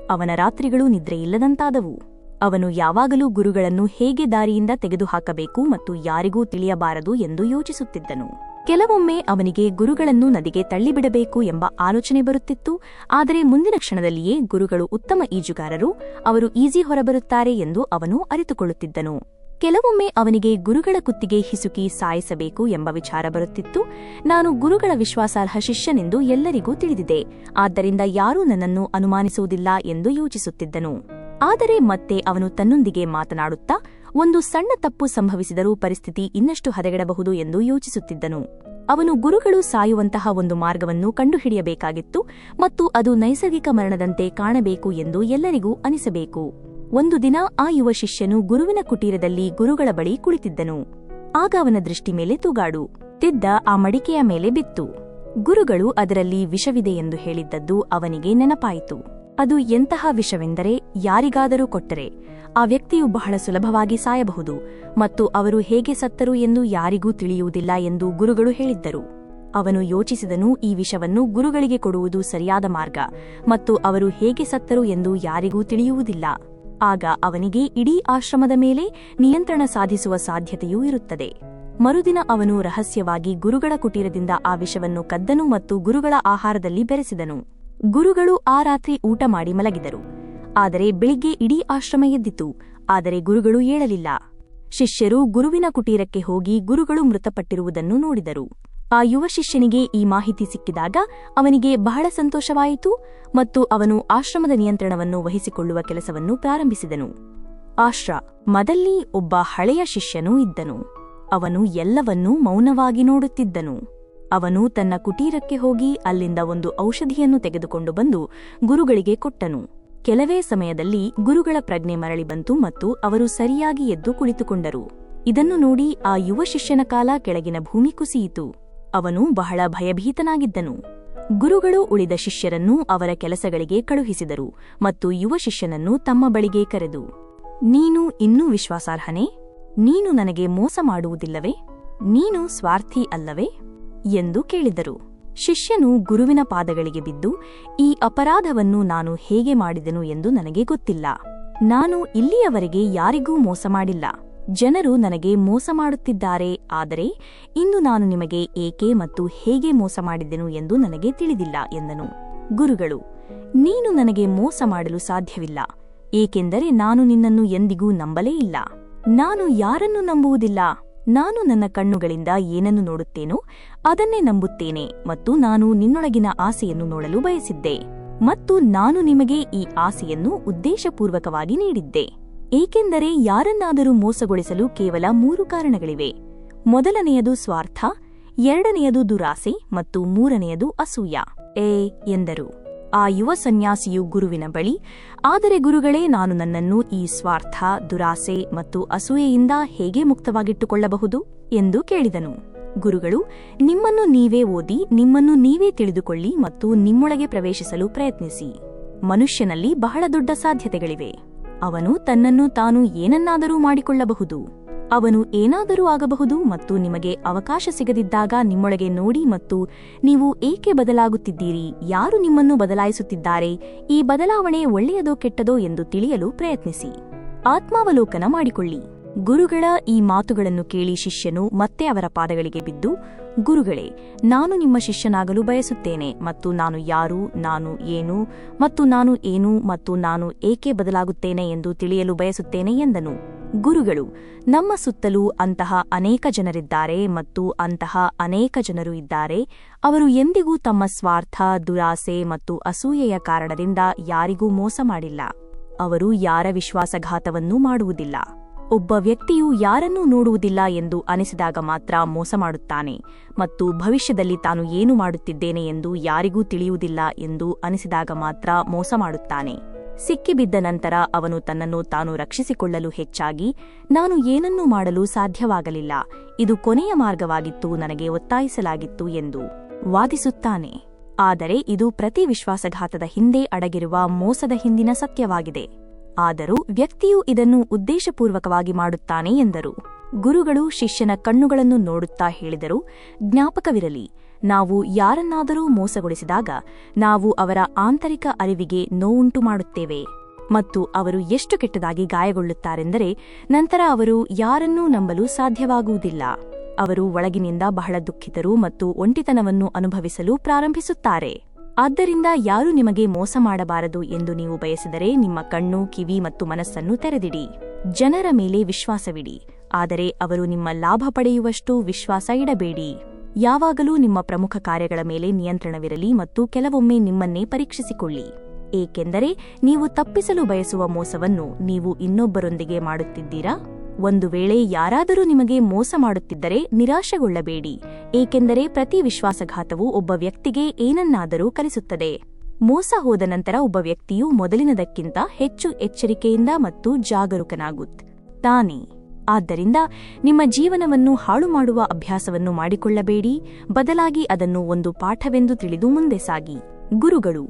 ಅವನ ರಾತ್ರಿಗಳು ನಿದ್ರೆಯಿಲ್ಲದಂತಾದವು. ಅವನು ಯಾವಾಗಲೂ ಗುರುಗಳನ್ನು ಹೇಗೆ ದಾರಿಯಿಂದ ತೆಗೆದುಹಾಕಬೇಕು ಮತ್ತು ಯಾರಿಗೂ ತಿಳಿಯಬಾರದು ಎಂದು ಯೋಚಿಸುತ್ತಿದ್ದನು. ಕೆಲವೊಮ್ಮೆ ಅವನಿಗೆ ಗುರುಗಳನ್ನು ನದಿಗೆ ತಳ್ಳಿಬಿಡಬೇಕು ಎಂಬ ಆಲೋಚನೆ ಬರುತ್ತಿತ್ತು. ಆದರೆ ಮುಂದಿನ ಕ್ಷಣದಲ್ಲಿಯೇ ಗುರುಗಳು ಉತ್ತಮ ಈಜುಗಾರರು, ಅವರು ಈಜಿ ಹೊರಬರುತ್ತಾರೆ ಎಂದು ಅವನು ಅರಿತುಕೊಳ್ಳುತ್ತಿದ್ದನು. ಕೆಲವೊಮ್ಮೆ ಅವನಿಗೆ ಗುರುಗಳ ಕುತ್ತಿಗೆ ಹಿಸುಕಿ ಸಾಯಿಸಬೇಕು ಎಂಬ ವಿಚಾರ ಬರುತ್ತಿತ್ತು. ನಾನು ಗುರುಗಳ ವಿಶ್ವಾಸಾರ್ಹ ಶಿಷ್ಯನೆಂದು ಎಲ್ಲರಿಗೂ ತಿಳಿದಿದೆ. ಆದ್ದರಿಂದ ಯಾರೂ ನನ್ನನ್ನು ಅನುಮಾನಿಸುವುದಿಲ್ಲ ಎಂದು ಯೋಚಿಸುತ್ತಿದ್ದನು. ಆದರೆ ಮತ್ತೆ ಅವನು ತನ್ನೊಂದಿಗೆ ಮಾತನಾಡುತ್ತಾ ಒಂದು ಸಣ್ಣ ತಪ್ಪು ಸಂಭವಿಸಿದರೂ ಪರಿಸ್ಥಿತಿ ಇನ್ನಷ್ಟು ಹದಗೆಡಬಹುದು ಎಂದು ಯೋಚಿಸುತ್ತಿದ್ದನು. ಅವನು ಗುರುಗಳು ಸಾಯುವಂತಹ ಒಂದು ಮಾರ್ಗವನ್ನು ಕಂಡುಹಿಡಿಯಬೇಕಾಗಿತ್ತು ಮತ್ತು ಅದು ನೈಸರ್ಗಿಕ ಮರಣದಂತೆ ಕಾಣಬೇಕು ಎಂದು ಎಲ್ಲರಿಗೂ ಅನಿಸಬೇಕು. ಒಂದು ದಿನ ಆ ಯುವ ಶಿಷ್ಯನು ಗುರುವಿನ ಕುಟೀರದಲ್ಲಿ ಗುರುಗಳ ಬಳಿ ಕುಳಿತಿದ್ದನು. ಆಗ ಅವನ ದೃಷ್ಟಿ ಮೇಲೆ ತೂಗಾಡು. ತಿದ್ದ ಆ ಮಡಿಕೆಯ ಮೇಲೆ ಬಿತ್ತು. ಗುರುಗಳು ಅದರಲ್ಲಿ ವಿಷವಿದೆ ಎಂದು ಹೇಳಿದ್ದದ್ದು ಅವನಿಗೆ ನೆನಪಾಯಿತು. ಅದು ಎಂತಹ ವಿಷವೆಂದರೆ ಯಾರಿಗಾದರೂ ಕೊಟ್ಟರೆ ಆ ವ್ಯಕ್ತಿಯು ಬಹಳ ಸುಲಭವಾಗಿ ಸಾಯಬಹುದು ಮತ್ತು ಅವರು ಹೇಗೆ ಸತ್ತರು ಎಂದು ಯಾರಿಗೂ ತಿಳಿಯುವುದಿಲ್ಲ ಎಂದು ಗುರುಗಳು ಹೇಳಿದ್ದರು. ಅವನು ಯೋಚಿಸಿದನು, ಈ ವಿಷವನ್ನು ಗುರುಗಳಿಗೆ ಕೊಡುವುದು ಸರಿಯಾದ ಮಾರ್ಗ ಮತ್ತು ಅವರು ಹೇಗೆ ಸತ್ತರು ಎಂದು ಯಾರಿಗೂ ತಿಳಿಯುವುದಿಲ್ಲ. ಆಗ ಅವನಿಗೆ ಇಡೀ ಆಶ್ರಮದ ಮೇಲೆ ನಿಯಂತ್ರಣ ಸಾಧಿಸುವ ಸಾಧ್ಯತೆಯೂ ಇರುತ್ತದೆ. ಮರುದಿನ ಅವನು ರಹಸ್ಯವಾಗಿ ಗುರುಗಳ ಕುಟೀರದಿಂದ ಆ ವಿಷವನ್ನು ಕದ್ದನು ಮತ್ತು ಗುರುಗಳ ಆಹಾರದಲ್ಲಿ ಬೆರೆಸಿದನು. ಗುರುಗಳು ಆ ರಾತ್ರಿ ಊಟ ಮಾಡಿ ಮಲಗಿದರು. ಆದರೆ ಬೆಳಿಗ್ಗೆ ಇಡೀ ಆಶ್ರಮ ಎದ್ದಿತು. ಆದರೆ ಗುರುಗಳು ಏಳಲಿಲ್ಲ. ಶಿಷ್ಯರು ಗುರುವಿನ ಕುಟೀರಕ್ಕೆ ಹೋಗಿ ಗುರುಗಳು ಮೃತಪಟ್ಟಿರುವುದನ್ನು ನೋಡಿದರು. ಆ ಯುವ ಶಿಷ್ಯನಿಗೆ ಈ ಮಾಹಿತಿ ಸಿಕ್ಕಿದಾಗ ಅವನಿಗೆ ಬಹಳ ಸಂತೋಷವಾಯಿತು ಮತ್ತು ಅವನು ಆಶ್ರಮದ ನಿಯಂತ್ರಣವನ್ನು ವಹಿಸಿಕೊಳ್ಳುವ ಕೆಲಸವನ್ನು ಪ್ರಾರಂಭಿಸಿದನು. ಆಶ್ರ, ಮದಲ್ಲಿ ಒಬ್ಬ ಹಳೆಯ ಶಿಷ್ಯನೂ ಇದ್ದನು. ಅವನು ಎಲ್ಲವನ್ನೂ ಮೌನವಾಗಿ ನೋಡುತ್ತಿದ್ದನು. ಅವನು ತನ್ನ ಕುಟೀರಕ್ಕೆ ಹೋಗಿ ಅಲ್ಲಿಂದ ಒಂದು ಔಷಧಿಯನ್ನು ತೆಗೆದುಕೊಂಡು ಬಂದು ಗುರುಗಳಿಗೆ ಕೊಟ್ಟನು. ಕೆಲವೇ ಸಮಯದಲ್ಲಿ ಗುರುಗಳ ಪ್ರಜ್ಞೆ ಮರಳಿ ಬಂತು ಮತ್ತು ಅವರು ಸರಿಯಾಗಿ ಎದ್ದು ಕುಳಿತುಕೊಂಡರು. ಇದನ್ನು ನೋಡಿ ಆ ಯುವ ಶಿಷ್ಯನ ಕಾಲ ಕೆಳಗಿನ ಭೂಮಿ ಕುಸಿಯಿತು. ಅವನು ಬಹಳ ಭಯಭೀತನಾಗಿದ್ದನು. ಗುರುಗಳು ಉಳಿದ ಶಿಷ್ಯರನ್ನು ಅವರ ಕೆಲಸಗಳಿಗೆ ಕಳುಹಿಸಿದರು ಮತ್ತು ಯುವ ಶಿಷ್ಯನನ್ನು ತಮ್ಮ ಬಳಿಗೆ ಕರೆದು, ನೀನು ಇನ್ನೂ ವಿಶ್ವಾಸಾರ್ಹನೇ? ನೀನು ನನಗೆ ಮೋಸ ಮಾಡುವುದಿಲ್ಲವೇ? ನೀನು ಸ್ವಾರ್ಥಿ ಅಲ್ಲವೇ? ಎಂದು ಕೇಳಿದರು. ಶಿಷ್ಯನು ಗುರುವಿನ ಪಾದಗಳಿಗೆ ಬಿದ್ದು, ಈ ಅಪರಾಧವನ್ನು ನಾನು ಹೇಗೆ ಮಾಡಿದೆನು ಎಂದು ನನಗೆ ಗೊತ್ತಿಲ್ಲ. ನಾನು ಇಲ್ಲಿಯವರೆಗೆ ಯಾರಿಗೂ ಮೋಸ ಮಾಡಿಲ್ಲ. ಜನರು ನನಗೆ ಮೋಸ ಮಾಡುತ್ತಿದ್ದಾರೆ, ಆದರೆ ಇಂದು ನಾನು ನಿಮಗೆ ಏಕೆ ಮತ್ತು ಹೇಗೆ ಮೋಸ ಮಾಡಿದೆನು ಎಂದು ನನಗೆ ತಿಳಿದಿಲ್ಲ ಎಂದನು. ಗುರುಗಳು, ನೀನು ನನಗೆ ಮೋಸ ಮಾಡಲು ಸಾಧ್ಯವಿಲ್ಲ, ಏಕೆಂದರೆ ನಾನು ನಿನ್ನನ್ನು ಎಂದಿಗೂ ನಂಬಲೇ ಇಲ್ಲ. ನಾನು ಯಾರನ್ನು ನಂಬುವುದಿಲ್ಲ? ನಾನು ನನ್ನ ಕಣ್ಣುಗಳಿಂದ ಏನನ್ನು ನೋಡುತ್ತೇನೋ ಅದನ್ನೇ ನಂಬುತ್ತೇನೆ ಮತ್ತು ನಾನು ನಿನ್ನೊಳಗಿನ ಆಸೆಯನ್ನು ನೋಡಲು ಬಯಸಿದ್ದೆ ಮತ್ತು ನಾನು ನಿಮಗೆ ಈ ಆಸೆಯನ್ನು ಉದ್ದೇಶಪೂರ್ವಕವಾಗಿ ನೀಡಿದ್ದೆ. ಏಕೆಂದರೆ ಯಾರನ್ನಾದರೂ ಮೋಸಗೊಳಿಸಲು ಕೇವಲ ಮೂರು ಕಾರಣಗಳಿವೆ. ಮೊದಲನೆಯದು ಸ್ವಾರ್ಥ, ಎರಡನೆಯದು ದುರಾಸೆ ಮತ್ತು ಮೂರನೆಯದು ಅಸೂಯ. ಎ ಎಂದರು. ಆ ಯುವ ಸನ್ಯಾಸಿಯು ಗುರುವಿನ ಬಳಿ, ಆದರೆ ಗುರುಗಳೇ, ನಾನು ನನ್ನನ್ನು ಈ ಸ್ವಾರ್ಥ, ದುರಾಸೆ ಮತ್ತು ಅಸೂಯೆಯಿಂದ ಹೇಗೆ ಮುಕ್ತವಾಗಿಟ್ಟುಕೊಳ್ಳಬಹುದು? ಎಂದು ಕೇಳಿದನು. ಗುರುಗಳು, ನಿಮ್ಮನ್ನು ನೀವೇ ಓದಿ, ನಿಮ್ಮನ್ನು ನೀವೇ ತಿಳಿದುಕೊಳ್ಳಿ ಮತ್ತು ನಿಮ್ಮೊಳಗೆ ಪ್ರವೇಶಿಸಲು ಪ್ರಯತ್ನಿಸಿ. ಮನುಷ್ಯನಲ್ಲಿ ಬಹಳ ದೊಡ್ಡ ಸಾಧ್ಯತೆಗಳಿವೆ. ಅವನು ತನ್ನನ್ನು ತಾನು ಏನನ್ನಾದರೂ ಮಾಡಿಕೊಳ್ಳಬಹುದು. ಅವನು ಏನಾದರೂ ಆಗಬಹುದು ಮತ್ತು ನಿಮಗೆ ಅವಕಾಶ ಸಿಗದಿದ್ದಾಗ ನಿಮ್ಮೊಳಗೆ ನೋಡಿ ಮತ್ತು ನೀವು ಏಕೆ ಬದಲಾಗುತ್ತಿದ್ದೀರಿ? ಯಾರು ನಿಮ್ಮನ್ನು ಬದಲಾಯಿಸುತ್ತಿದ್ದಾರೆ? ಈ ಬದಲಾವಣೆ ಒಳ್ಳೆಯದೋ ಕೆಟ್ಟದೋ ಎಂದು ತಿಳಿಯಲು ಪ್ರಯತ್ನಿಸಿ. ಆತ್ಮಾವಲೋಕನ ಮಾಡಿಕೊಳ್ಳಿ. ಗುರುಗಳ ಈ ಮಾತುಗಳನ್ನು ಕೇಳಿ ಶಿಷ್ಯನು ಮತ್ತೆ ಅವರ ಪಾದಗಳಿಗೆ ಬಿದ್ದು, ಗುರುಗಳೇ, ನಾನು ನಿಮ್ಮ ಶಿಷ್ಯನಾಗಲು ಬಯಸುತ್ತೇನೆ ಮತ್ತು ನಾನು ಯಾರು, ನಾನು ಏನು ಮತ್ತು ನಾನು ಏನು ಮತ್ತು ನಾನು ಏಕೆ ಬದಲಾಗುತ್ತೇನೆ ಎಂದು ತಿಳಿಯಲು ಬಯಸುತ್ತೇನೆ ಎಂದನು. ಗುರುಗಳು, ನಮ್ಮ ಸುತ್ತಲೂ ಅಂತಹ ಅನೇಕ ಜನರಿದ್ದಾರೆ ಮತ್ತು ಅಂತಹ ಅನೇಕ ಜನರು ಇದ್ದಾರೆ. ಅವರು ಎಂದಿಗೂ ತಮ್ಮ ಸ್ವಾರ್ಥ, ದುರಾಸೆ ಮತ್ತು ಅಸೂಯೆಯ ಕಾರಣದಿಂದ ಯಾರಿಗೂ ಮೋಸ ಮಾಡಿಲ್ಲ. ಅವರು ಯಾರ ವಿಶ್ವಾಸಘಾತವನ್ನೂ ಮಾಡುವುದಿಲ್ಲ. ಒಬ್ಬ ವ್ಯಕ್ತಿಯು ಯಾರನ್ನೂ ನೋಡುವುದಿಲ್ಲ ಎಂದು ಅನಿಸಿದಾಗ ಮಾತ್ರ ಮೋಸ ಮಾಡುತ್ತಾನೆ ಮತ್ತು ಭವಿಷ್ಯದಲ್ಲಿ ತಾನು ಏನು ಮಾಡುತ್ತಿದ್ದೇನೆ ಎಂದು ಯಾರಿಗೂ ತಿಳಿಯುವುದಿಲ್ಲ ಎಂದು ಅನಿಸಿದಾಗ ಮಾತ್ರ ಮೋಸ ಮಾಡುತ್ತಾನೆ. ಸಿಕ್ಕಿಬಿದ್ದ ನಂತರ ಅವನು ತನ್ನನ್ನು ತಾನು ರಕ್ಷಿಸಿಕೊಳ್ಳಲು ಹೆಚ್ಚಾಗಿ, ನಾನು ಏನನ್ನೂ ಮಾಡಲು ಸಾಧ್ಯವಾಗಲಿಲ್ಲ, ಇದು ಕೊನೆಯ ಮಾರ್ಗವಾಗಿತ್ತು, ನನಗೆ ಒತ್ತಾಯಿಸಲಾಗಿತ್ತು ಎಂದು ವಾದಿಸುತ್ತಾನೆ. ಆದರೆ ಇದು ಪ್ರತಿ ವಿಶ್ವಾಸಘಾತದ ಹಿಂದೆ ಅಡಗಿರುವ ಮೋಸದ ಹಿಂದಿನ ಸತ್ಯವಾಗಿದೆ. ಆದರೂ ವ್ಯಕ್ತಿಯು ಇದನ್ನು ಉದ್ದೇಶಪೂರ್ವಕವಾಗಿ ಮಾಡುತ್ತಾನೆ ಎಂದರು. ಗುರುಗಳು ಶಿಷ್ಯನ ಕಣ್ಣುಗಳನ್ನು ನೋಡುತ್ತಾ ಹೇಳಿದರು, ಜ್ಞಾಪಕವಿರಲಿ ನಾವು ಯಾರನ್ನಾದರೂ ಮೋಸಗೊಳಿಸಿದಾಗ ನಾವು ಅವರ ಆಂತರಿಕ ಅರಿವಿಗೆ ನೋವುಂಟು ಮಾಡುತ್ತೇವೆ ಮತ್ತು ಅವರು ಎಷ್ಟು ಕೆಟ್ಟದಾಗಿ ಗಾಯಗೊಳ್ಳುತ್ತಾರೆಂದರೆ ನಂತರ ಅವರು ಯಾರನ್ನೂ ನಂಬಲು ಸಾಧ್ಯವಾಗುವುದಿಲ್ಲ. ಅವರು ಒಳಗಿನಿಂದ ಬಹಳ ದುಃಖಿತರು ಮತ್ತು ಒಂಟಿತನವನ್ನು ಅನುಭವಿಸಲು ಪ್ರಾರಂಭಿಸುತ್ತಾರೆ. ಆದ್ದರಿಂದ ಯಾರು ನಿಮಗೆ ಮೋಸ ಮಾಡಬಾರದು ಎಂದು ನೀವು ಬಯಸಿದರೆ ನಿಮ್ಮ ಕಣ್ಣು, ಕಿವಿ ಮತ್ತು ಮನಸ್ಸನ್ನು ತೆರೆದಿಡಿ. ಜನರ ಮೇಲೆ ವಿಶ್ವಾಸವಿಡಿ. ಆದರೆ ಅವರು ನಿಮ್ಮ ಲಾಭ ಪಡೆಯುವಷ್ಟು ವಿಶ್ವಾಸ ಇಡಬೇಡಿ. ಯಾವಾಗಲೂ ನಿಮ್ಮ ಪ್ರಮುಖ ಕಾರ್ಯಗಳ ಮೇಲೆ ನಿಯಂತ್ರಣವಿರಲಿ ಮತ್ತು ಕೆಲವೊಮ್ಮೆ ನಿಮ್ಮನ್ನೇ ಪರೀಕ್ಷಿಸಿಕೊಳ್ಳಿ. ಏಕೆಂದರೆ ನೀವು ತಪ್ಪಿಸಲು ಬಯಸುವ ಮೋಸವನ್ನು ನೀವು ಇನ್ನೊಬ್ಬರೊಂದಿಗೆ ಮಾಡುತ್ತಿದ್ದೀರಾ? ಒಂದು ವೇಳೆ ಯಾರಾದರೂ ನಿಮಗೆ ಮೋಸ ಮಾಡುತ್ತಿದ್ದರೆ ನಿರಾಶೆಗೊಳ್ಳಬೇಡಿ. ಏಕೆಂದರೆ ಪ್ರತಿ ವಿಶ್ವಾಸಘಾತವು ಒಬ್ಬ ವ್ಯಕ್ತಿಗೆ ಏನನ್ನಾದರೂ ಕಲಿಸುತ್ತದೆ. ಮೋಸ ಹೋದ ನಂತರ ಒಬ್ಬ ವ್ಯಕ್ತಿಯು ಮೊದಲಿನದಕ್ಕಿಂತ ಹೆಚ್ಚು ಎಚ್ಚರಿಕೆಯಿಂದ ಮತ್ತು ಜಾಗರೂಕನಾಗುತ್ತಾನೆ ಆದ್ದರಿಂದ ನಿಮ್ಮ ಜೀವನವನ್ನು ಹಾಳು ಮಾಡುವ ಅಭ್ಯಾಸವನ್ನು ಮಾಡಿಕೊಳ್ಳಬೇಡಿ. ಬದಲಾಗಿ ಅದನ್ನು ಒಂದು ಪಾಠವೆಂದು ತಿಳಿದು ಮುಂದೆ ಸಾಗಿ. ಗುರುಗಳು,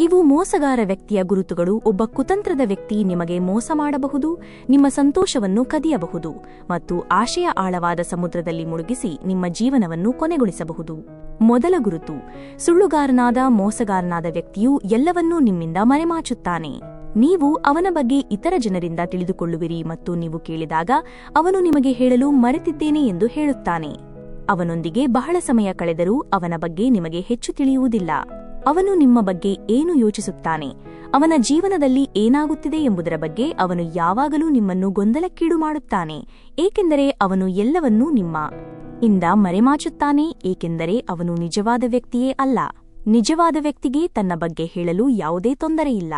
ಇವು ಮೋಸಗಾರ ವ್ಯಕ್ತಿಯ ಗುರುತುಗಳು. ಒಬ್ಬ ಕುತಂತ್ರದ ವ್ಯಕ್ತಿ ನಿಮಗೆ ಮೋಸ ಮಾಡಬಹುದು, ನಿಮ್ಮ ಸಂತೋಷವನ್ನು ಕದಿಯಬಹುದು ಮತ್ತು ಆಶಯ ಆಳವಾದ ಸಮುದ್ರದಲ್ಲಿ ಮುಳುಗಿಸಿ ನಿಮ್ಮ ಜೀವನವನ್ನು ಕೊನೆಗೊಳಿಸಬಹುದು. ಮೊದಲ ಗುರುತು, ಸುಳ್ಳುಗಾರನಾದ ಮೋಸಗಾರನಾದ ವ್ಯಕ್ತಿಯು ಎಲ್ಲವನ್ನೂ ನಿಮ್ಮಿಂದ ಮರೆಮಾಚುತ್ತಾನೆ. ನೀವು ಅವನ ಬಗ್ಗೆ ಇತರ ಜನರಿಂದ ತಿಳಿದುಕೊಳ್ಳುವಿರಿ ಮತ್ತು ನೀವು ಕೇಳಿದಾಗ ಅವನು ನಿಮಗೆ ಹೇಳಲು ಮರೆತಿದ್ದೇನೆ ಎಂದು ಹೇಳುತ್ತಾನೆ. ಅವನೊಂದಿಗೆ ಬಹಳ ಸಮಯ ಕಳೆದರೂ ಅವನ ಬಗ್ಗೆ ನಿಮಗೆ ಹೆಚ್ಚು ತಿಳಿಯುವುದಿಲ್ಲ. ಅವನು ನಿಮ್ಮ ಬಗ್ಗೆ ಏನು ಯೋಚಿಸುತ್ತಾನೆ? ಅವನ ಜೀವನದಲ್ಲಿ ಏನಾಗುತ್ತಿದೆ ಎಂಬುದರ ಬಗ್ಗೆ ಅವನು ಯಾವಾಗಲೂ ನಿಮ್ಮನ್ನು ಗೊಂದಲಕ್ಕೀಡು ಮಾಡುತ್ತಾನೆ, ಏಕೆಂದರೆ ಅವನು ಎಲ್ಲವನ್ನೂ ನಿಮ್ಮ ಇಂದ ಮರೆಮಾಚುತ್ತಾನೆ, ಏಕೆಂದರೆ ಅವನು ನಿಜವಾದ ವ್ಯಕ್ತಿಯೇ ಅಲ್ಲ. ನಿಜವಾದ ವ್ಯಕ್ತಿಗೆ ತನ್ನ ಬಗ್ಗೆ ಹೇಳಲು ಯಾವುದೇ ತೊಂದರೆಯಿಲ್ಲ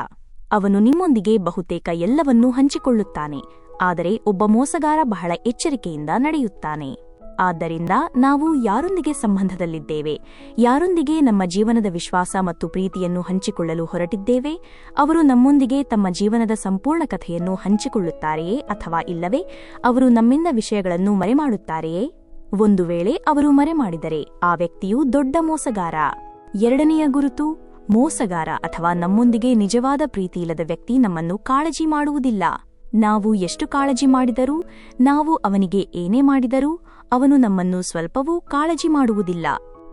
ಅವನು ನಿಮ್ಮೊಂದಿಗೆ ಬಹುತೇಕ ಎಲ್ಲವನ್ನೂ ಹಂಚಿಕೊಳ್ಳುತ್ತಾನೆ, ಆದರೆ ಒಬ್ಬ ಮೋಸಗಾರ ಬಹಳ ಎಚ್ಚರಿಕೆಯಿಂದ ನಡೆಯುತ್ತಾನೆ. ಆದ್ದರಿಂದ ನಾವು ಯಾರೊಂದಿಗೆ ಸಂಬಂಧದಲ್ಲಿದ್ದೇವೆ, ಯಾರೊಂದಿಗೆ ನಮ್ಮ ಜೀವನದ ವಿಶ್ವಾಸ ಮತ್ತು ಪ್ರೀತಿಯನ್ನು ಹಂಚಿಕೊಳ್ಳಲು ಹೊರಟಿದ್ದೇವೆ, ಅವರು ನಮ್ಮೊಂದಿಗೆ ತಮ್ಮ ಜೀವನದ ಸಂಪೂರ್ಣ ಕಥೆಯನ್ನು ಹಂಚಿಕೊಳ್ಳುತ್ತಾರೆಯೇ ಅಥವಾ ಇಲ್ಲವೇ, ಅವರು ನಮ್ಮಿಂದ ವಿಷಯಗಳನ್ನು ಮರೆಮಾಡುತ್ತಾರೆಯೇ? ಒಂದು ವೇಳೆ ಅವರು ಮರೆಮಾಡಿದರೆ ಆ ವ್ಯಕ್ತಿಯು ದೊಡ್ಡ ಮೋಸಗಾರ. ಎರಡನೆಯ ಗುರುತು ಮೋಸಗಾರ ಅಥವಾ ನಮ್ಮೊಂದಿಗೆ ನಿಜವಾದ ಪ್ರೀತಿಯಿಲ್ಲದ ವ್ಯಕ್ತಿ ನಮ್ಮನ್ನು ಕಾಳಜಿ ಮಾಡುವುದಿಲ್ಲ. ನಾವು ಎಷ್ಟು ಕಾಳಜಿ ಮಾಡಿದರೂ, ನಾವು ಅವನಿಗೆ ಏನೇ ಮಾಡಿದರೂ, ಅವನು ನಮ್ಮನ್ನು ಸ್ವಲ್ಪವೂ ಕಾಳಜಿ ಮಾಡುವುದಿಲ್ಲ.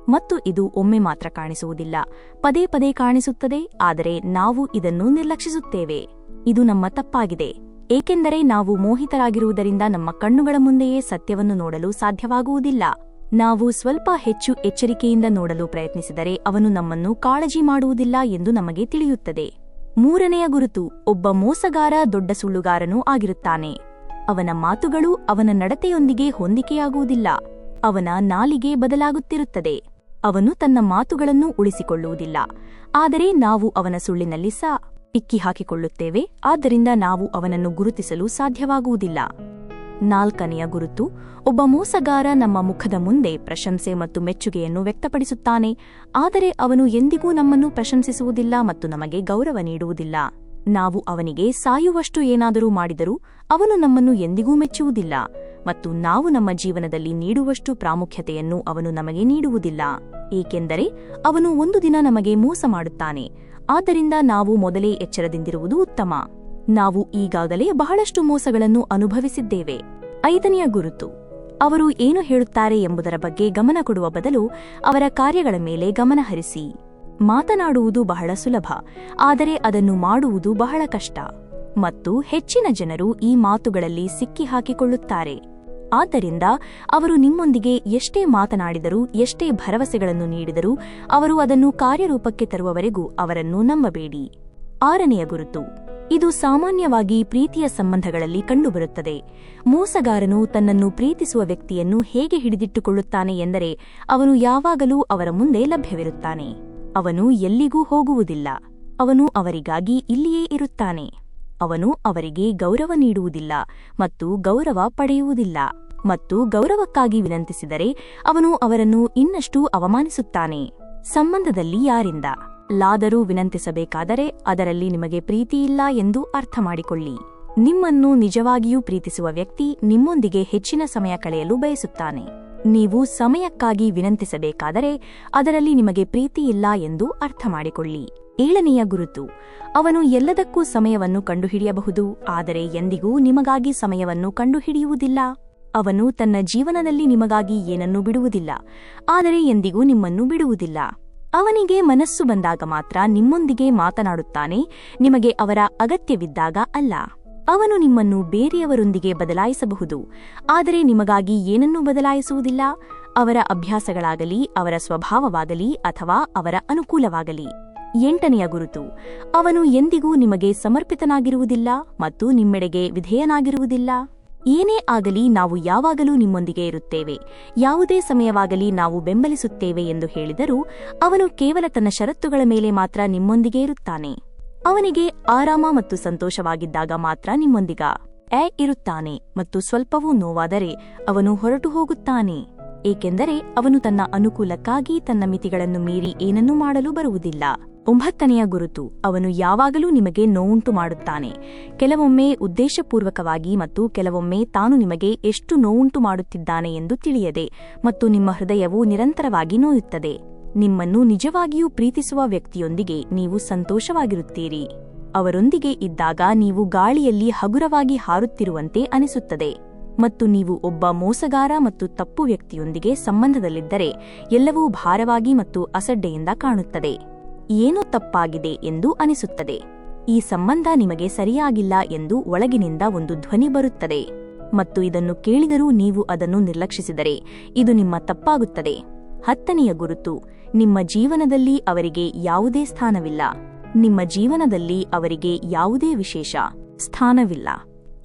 ಮತ್ತು ಇದು ಒಮ್ಮೆ ಮಾತ್ರ ಕಾಣಿಸುವುದಿಲ್ಲ. ಪದೇ ಪದೇ ಕಾಣಿಸುತ್ತದೆ, ಆದರೆ ನಾವು ಇದನ್ನು ನಿರ್ಲಕ್ಷಿಸುತ್ತೇವೆ. ಇದು ನಮ್ಮ ತಪ್ಪಾಗಿದೆ. ಏಕೆಂದರೆ ನಾವು ಮೋಹಿತರಾಗಿರುವುದರಿಂದ ನಮ್ಮ ಕಣ್ಣುಗಳ ಮುಂದೆಯೇ ಸತ್ಯವನ್ನು ನೋಡಲು ಸಾಧ್ಯವಾಗುವುದಿಲ್ಲ. ನಾವು ಸ್ವಲ್ಪ ಹೆಚ್ಚು ಎಚ್ಚರಿಕೆಯಿಂದ ನೋಡಲು ಪ್ರಯತ್ನಿಸಿದರೆ ಅವನು ನಮ್ಮನ್ನು ಕಾಳಜಿ ಮಾಡುವುದಿಲ್ಲ ಎಂದು ನಮಗೆ ತಿಳಿಯುತ್ತದೆ. ಮೂರನೆಯ ಗುರುತು, ಒಬ್ಬ ಮೋಸಗಾರ ದೊಡ್ಡ ಸುಳ್ಳುಗಾರನೂ ಆಗಿರುತ್ತಾನೆ. ಅವನ ಮಾತುಗಳು ಅವನ ನಡತೆಯೊಂದಿಗೆ ಹೊಂದಿಕೆಯಾಗುವುದಿಲ್ಲ. ಅವನ ನಾಲಿಗೆ ಬದಲಾಗುತ್ತಿರುತ್ತದೆ. ಅವನು ತನ್ನ ಮಾತುಗಳನ್ನು ಉಳಿಸಿಕೊಳ್ಳುವುದಿಲ್ಲ. ಆದರೆ ನಾವು ಅವನ ಸುಳ್ಳಿನಲ್ಲಿ ಸಾ ಇಕ್ಕಿ ಹಾಕಿಕೊಳ್ಳುತ್ತೇವೆ. ಆದ್ದರಿಂದ ನಾವು ಅವನನ್ನು ಗುರುತಿಸಲು ಸಾಧ್ಯವಾಗುವುದಿಲ್ಲ. ನಾಲ್ಕನೆಯ ಗುರುತು, ಒಬ್ಬ ಮೋಸಗಾರ ನಮ್ಮ ಮುಖದ ಮುಂದೆ ಪ್ರಶಂಸೆ ಮತ್ತು ಮೆಚ್ಚುಗೆಯನ್ನು ವ್ಯಕ್ತಪಡಿಸುತ್ತಾನೆ, ಆದರೆ ಅವನು ಎಂದಿಗೂ ನಮ್ಮನ್ನು ಪ್ರಶಂಸಿಸುವುದಿಲ್ಲ ಮತ್ತು ನಮಗೆ ಗೌರವ ನೀಡುವುದಿಲ್ಲ. ನಾವು ಅವನಿಗೆ ಸಾಯುವಷ್ಟು ಏನಾದರೂ ಮಾಡಿದರೂ ಅವನು ನಮ್ಮನ್ನು ಎಂದಿಗೂ ಮೆಚ್ಚುವುದಿಲ್ಲ ಮತ್ತು ನಾವು ನಮ್ಮ ಜೀವನದಲ್ಲಿ ನೀಡುವಷ್ಟು ಪ್ರಾಮುಖ್ಯತೆಯನ್ನು ಅವನು ನಮಗೆ ನೀಡುವುದಿಲ್ಲ, ಏಕೆಂದರೆ ಅವನು ಒಂದು ದಿನ ನಮಗೆ ಮೋಸ ಮಾಡುತ್ತಾನೆ, ಆದ್ದರಿಂದ ನಾವು ಮೊದಲೇ ಎಚ್ಚರದಿಂದಿರುವುದು ಉತ್ತಮ. ನಾವು ಈಗಾಗಲೇ ಬಹಳಷ್ಟು ಮೋಸಗಳನ್ನು ಅನುಭವಿಸಿದ್ದೇವೆ. ಐದನೆಯ ಗುರುತು, ಅವರು ಏನು ಹೇಳುತ್ತಾರೆ ಎಂಬುದರ ಬಗ್ಗೆ ಗಮನ ಕೊಡುವ ಬದಲು ಅವರ ಕಾರ್ಯಗಳ ಮೇಲೆ ಗಮನಹರಿಸಿ ಮಾತನಾಡುವುದು ಬಹಳ ಸುಲಭ, ಆದರೆ ಅದನ್ನು ಮಾಡುವುದು ಬಹಳ ಕಷ್ಟ. ಮತ್ತು ಹೆಚ್ಚಿನ ಜನರು ಈ ಮಾತುಗಳಲ್ಲಿ ಸಿಕ್ಕಿಹಾಕಿಕೊಳ್ಳುತ್ತಾರೆ. ಆದ್ದರಿಂದ ಅವರು ನಿಮ್ಮೊಂದಿಗೆ ಎಷ್ಟೇ ಮಾತನಾಡಿದರೂ, ಎಷ್ಟೇ ಭರವಸೆಗಳನ್ನು ನೀಡಿದರೂ, ಅವರು ಅದನ್ನು ಕಾರ್ಯರೂಪಕ್ಕೆ ತರುವವರೆಗೂ ಅವರನ್ನು ನಂಬಬೇಡಿ. ಆರನೆಯ ಗುರುತು ಇದು ಸಾಮಾನ್ಯವಾಗಿ ಪ್ರೀತಿಯ ಸಂಬಂಧಗಳಲ್ಲಿ ಕಂಡುಬರುತ್ತದೆ. ಮೋಸಗಾರನು ತನ್ನನ್ನು ಪ್ರೀತಿಸುವ ವ್ಯಕ್ತಿಯನ್ನು ಹೇಗೆ ಹಿಡಿದಿಟ್ಟುಕೊಳ್ಳುತ್ತಾನೆ ಎಂದರೆ ಅವನು ಯಾವಾಗಲೂ ಅವರ ಮುಂದೆ ಲಭ್ಯವಿರುತ್ತಾನೆ. ಅವನು ಎಲ್ಲಿಗೂ ಹೋಗುವುದಿಲ್ಲ. ಅವನು ಅವರಿಗಾಗಿ ಇಲ್ಲಿಯೇ ಇರುತ್ತಾನೆ. ಅವನು ಅವರಿಗೆ ಗೌರವ ನೀಡುವುದಿಲ್ಲ ಮತ್ತು ಗೌರವ ಪಡೆಯುವುದಿಲ್ಲ ಮತ್ತು ಗೌರವಕ್ಕಾಗಿ ವಿನಂತಿಸಿದರೆ ಅವನು ಅವರನ್ನು ಇನ್ನಷ್ಟು ಅವಮಾನಿಸುತ್ತಾನೆ. ಸಂಬಂಧದಲ್ಲಿ ಯಾರಿಂದ? ಲಾದರೂ ವಿನಂತಿಸಬೇಕಾದರೆ ಅದರಲ್ಲಿ ನಿಮಗೆ ಪ್ರೀತಿಯಿಲ್ಲ ಎಂದು ಅರ್ಥ ಮಾಡಿಕೊಳ್ಳಿ ನಿಮ್ಮನ್ನು ನಿಜವಾಗಿಯೂ ಪ್ರೀತಿಸುವ ವ್ಯಕ್ತಿ ನಿಮ್ಮೊಂದಿಗೆ ಹೆಚ್ಚಿನ ಸಮಯ ಕಳೆಯಲು ಬಯಸುತ್ತಾನೆ. ನೀವು ಸಮಯಕ್ಕಾಗಿ ವಿನಂತಿಸಬೇಕಾದರೆ ಅದರಲ್ಲಿ ನಿಮಗೆ ಪ್ರೀತಿಯಿಲ್ಲ ಎಂದು ಅರ್ಥ ಮಾಡಿಕೊಳ್ಳಿ ಏಳನೆಯ ಗುರುತು, ಅವನು ಎಲ್ಲದಕ್ಕೂ ಸಮಯವನ್ನು ಕಂಡುಹಿಡಿಯಬಹುದು, ಆದರೆ ಎಂದಿಗೂ ನಿಮಗಾಗಿ ಸಮಯವನ್ನು ಕಂಡುಹಿಡಿಯುವುದಿಲ್ಲ. ಅವನು ತನ್ನ ಜೀವನದಲ್ಲಿ ನಿಮಗಾಗಿ ಏನನ್ನೂ ಬಿಡುವುದಿಲ್ಲ, ಆದರೆ ಎಂದಿಗೂ ನಿಮ್ಮನ್ನು ಬಿಡುವುದಿಲ್ಲ. ಅವನಿಗೆ ಮನಸ್ಸು ಬಂದಾಗ ಮಾತ್ರ ನಿಮ್ಮೊಂದಿಗೆ ಮಾತನಾಡುತ್ತಾನೆ, ನಿಮಗೆ ಅವರ ಅಗತ್ಯವಿದ್ದಾಗ ಅಲ್ಲ. ಅವನು ನಿಮ್ಮನ್ನು ಬೇರೆಯವರೊಂದಿಗೆ ಬದಲಾಯಿಸಬಹುದು, ಆದರೆ ನಿಮಗಾಗಿ ಏನನ್ನೂ ಬದಲಾಯಿಸುವುದಿಲ್ಲ. ಅವರ ಅಭ್ಯಾಸಗಳಾಗಲಿ, ಅವರ ಸ್ವಭಾವವಾಗಲಿ ಅಥವಾ ಅವರ ಅನುಕೂಲವಾಗಲಿ. ಎಂಟನೆಯ ಗುರುತು, ಅವನು ಎಂದಿಗೂ ನಿಮಗೆ ಸಮರ್ಪಿತನಾಗಿರುವುದಿಲ್ಲ ಮತ್ತು ನಿಮ್ಮೆಡೆಗೆ ವಿಧೇಯನಾಗಿರುವುದಿಲ್ಲ. ಏನೇ ಆಗಲಿ ನಾವು ಯಾವಾಗಲೂ ನಿಮ್ಮೊಂದಿಗೆ ಇರುತ್ತೇವೆ. ಯಾವುದೇ ಸಮಯವಾಗಲಿ ನಾವು ಬೆಂಬಲಿಸುತ್ತೇವೆ ಎಂದು ಹೇಳಿದರೂ ಅವನು ಕೇವಲ ತನ್ನ ಷರತ್ತುಗಳ ಮೇಲೆ ಮಾತ್ರ ನಿಮ್ಮೊಂದಿಗೆ ಇರುತ್ತಾನೆ. ಅವನಿಗೆ ಆರಾಮ ಮತ್ತು ಸಂತೋಷವಾಗಿದ್ದಾಗ ಮಾತ್ರ ನಿಮ್ಮೊಂದಿಗ ಎ ಇರುತ್ತಾನೆ ಮತ್ತು ಸ್ವಲ್ಪವೂ ನೋವಾದರೆ ಅವನು ಹೊರಟು ಹೋಗುತ್ತಾನೆ. ಏಕೆಂದರೆ ಅವನು ತನ್ನ ಅನುಕೂಲಕ್ಕಾಗಿ ತನ್ನ ಮಿತಿಗಳನ್ನು ಮೀರಿ ಏನನ್ನೂ ಮಾಡಲು ಬರುವುದಿಲ್ಲ. ಒಂಬತ್ತನೆಯ ಗುರುತು ಅವನು ಯಾವಾಗಲೂ ನಿಮಗೆ ನೋವುಂಟು ಮಾಡುತ್ತಾನೆ. ಕೆಲವೊಮ್ಮೆ ಉದ್ದೇಶಪೂರ್ವಕವಾಗಿ ಮತ್ತು ಕೆಲವೊಮ್ಮೆ ತಾನು ನಿಮಗೆ ಎಷ್ಟು ನೋವುಂಟು ಮಾಡುತ್ತಿದ್ದಾನೆ ಎಂದು ತಿಳಿಯದೆ ಮತ್ತು ನಿಮ್ಮ ಹೃದಯವು ನಿರಂತರವಾಗಿ ನೋಯುತ್ತದೆ. ನಿಮ್ಮನ್ನು ನಿಜವಾಗಿಯೂ ಪ್ರೀತಿಸುವ ವ್ಯಕ್ತಿಯೊಂದಿಗೆ ನೀವು ಸಂತೋಷವಾಗಿರುತ್ತೀರಿ. ಅವರೊಂದಿಗೆ ಇದ್ದಾಗ ನೀವು ಗಾಳಿಯಲ್ಲಿ ಹಗುರವಾಗಿ ಹಾರುತ್ತಿರುವಂತೆ ಅನಿಸುತ್ತದೆ. ಮತ್ತು ನೀವು ಒಬ್ಬ ಮೋಸಗಾರ ಮತ್ತು ತಪ್ಪು ವ್ಯಕ್ತಿಯೊಂದಿಗೆ ಸಂಬಂಧದಲ್ಲಿದ್ದರೆ ಎಲ್ಲವೂ ಭಾರವಾಗಿ ಮತ್ತು ಅಸಡ್ಡೆಯಿಂದ ಕಾಣುತ್ತದೆ. ಏನೋ ತಪ್ಪಾಗಿದೆ ಎಂದು ಅನಿಸುತ್ತದೆ. ಈ ಸಂಬಂಧ ನಿಮಗೆ ಸರಿಯಾಗಿಲ್ಲ ಎಂದು ಒಳಗಿನಿಂದ ಒಂದು ಧ್ವನಿ ಬರುತ್ತದೆ. ಮತ್ತು ಇದನ್ನು ಕೇಳಿದರೂ ನೀವು ಅದನ್ನು ನಿರ್ಲಕ್ಷಿಸಿದರೆ ಇದು ನಿಮ್ಮ ತಪ್ಪಾಗುತ್ತದೆ. ಹತ್ತನೆಯ ಗುರುತು, ನಿಮ್ಮ ಜೀವನದಲ್ಲಿ ಅವರಿಗೆ ಯಾವುದೇ ಸ್ಥಾನವಿಲ್ಲ. ನಿಮ್ಮ ಜೀವನದಲ್ಲಿ ಅವರಿಗೆ ಯಾವುದೇ ವಿಶೇಷ ಸ್ಥಾನವಿಲ್ಲ.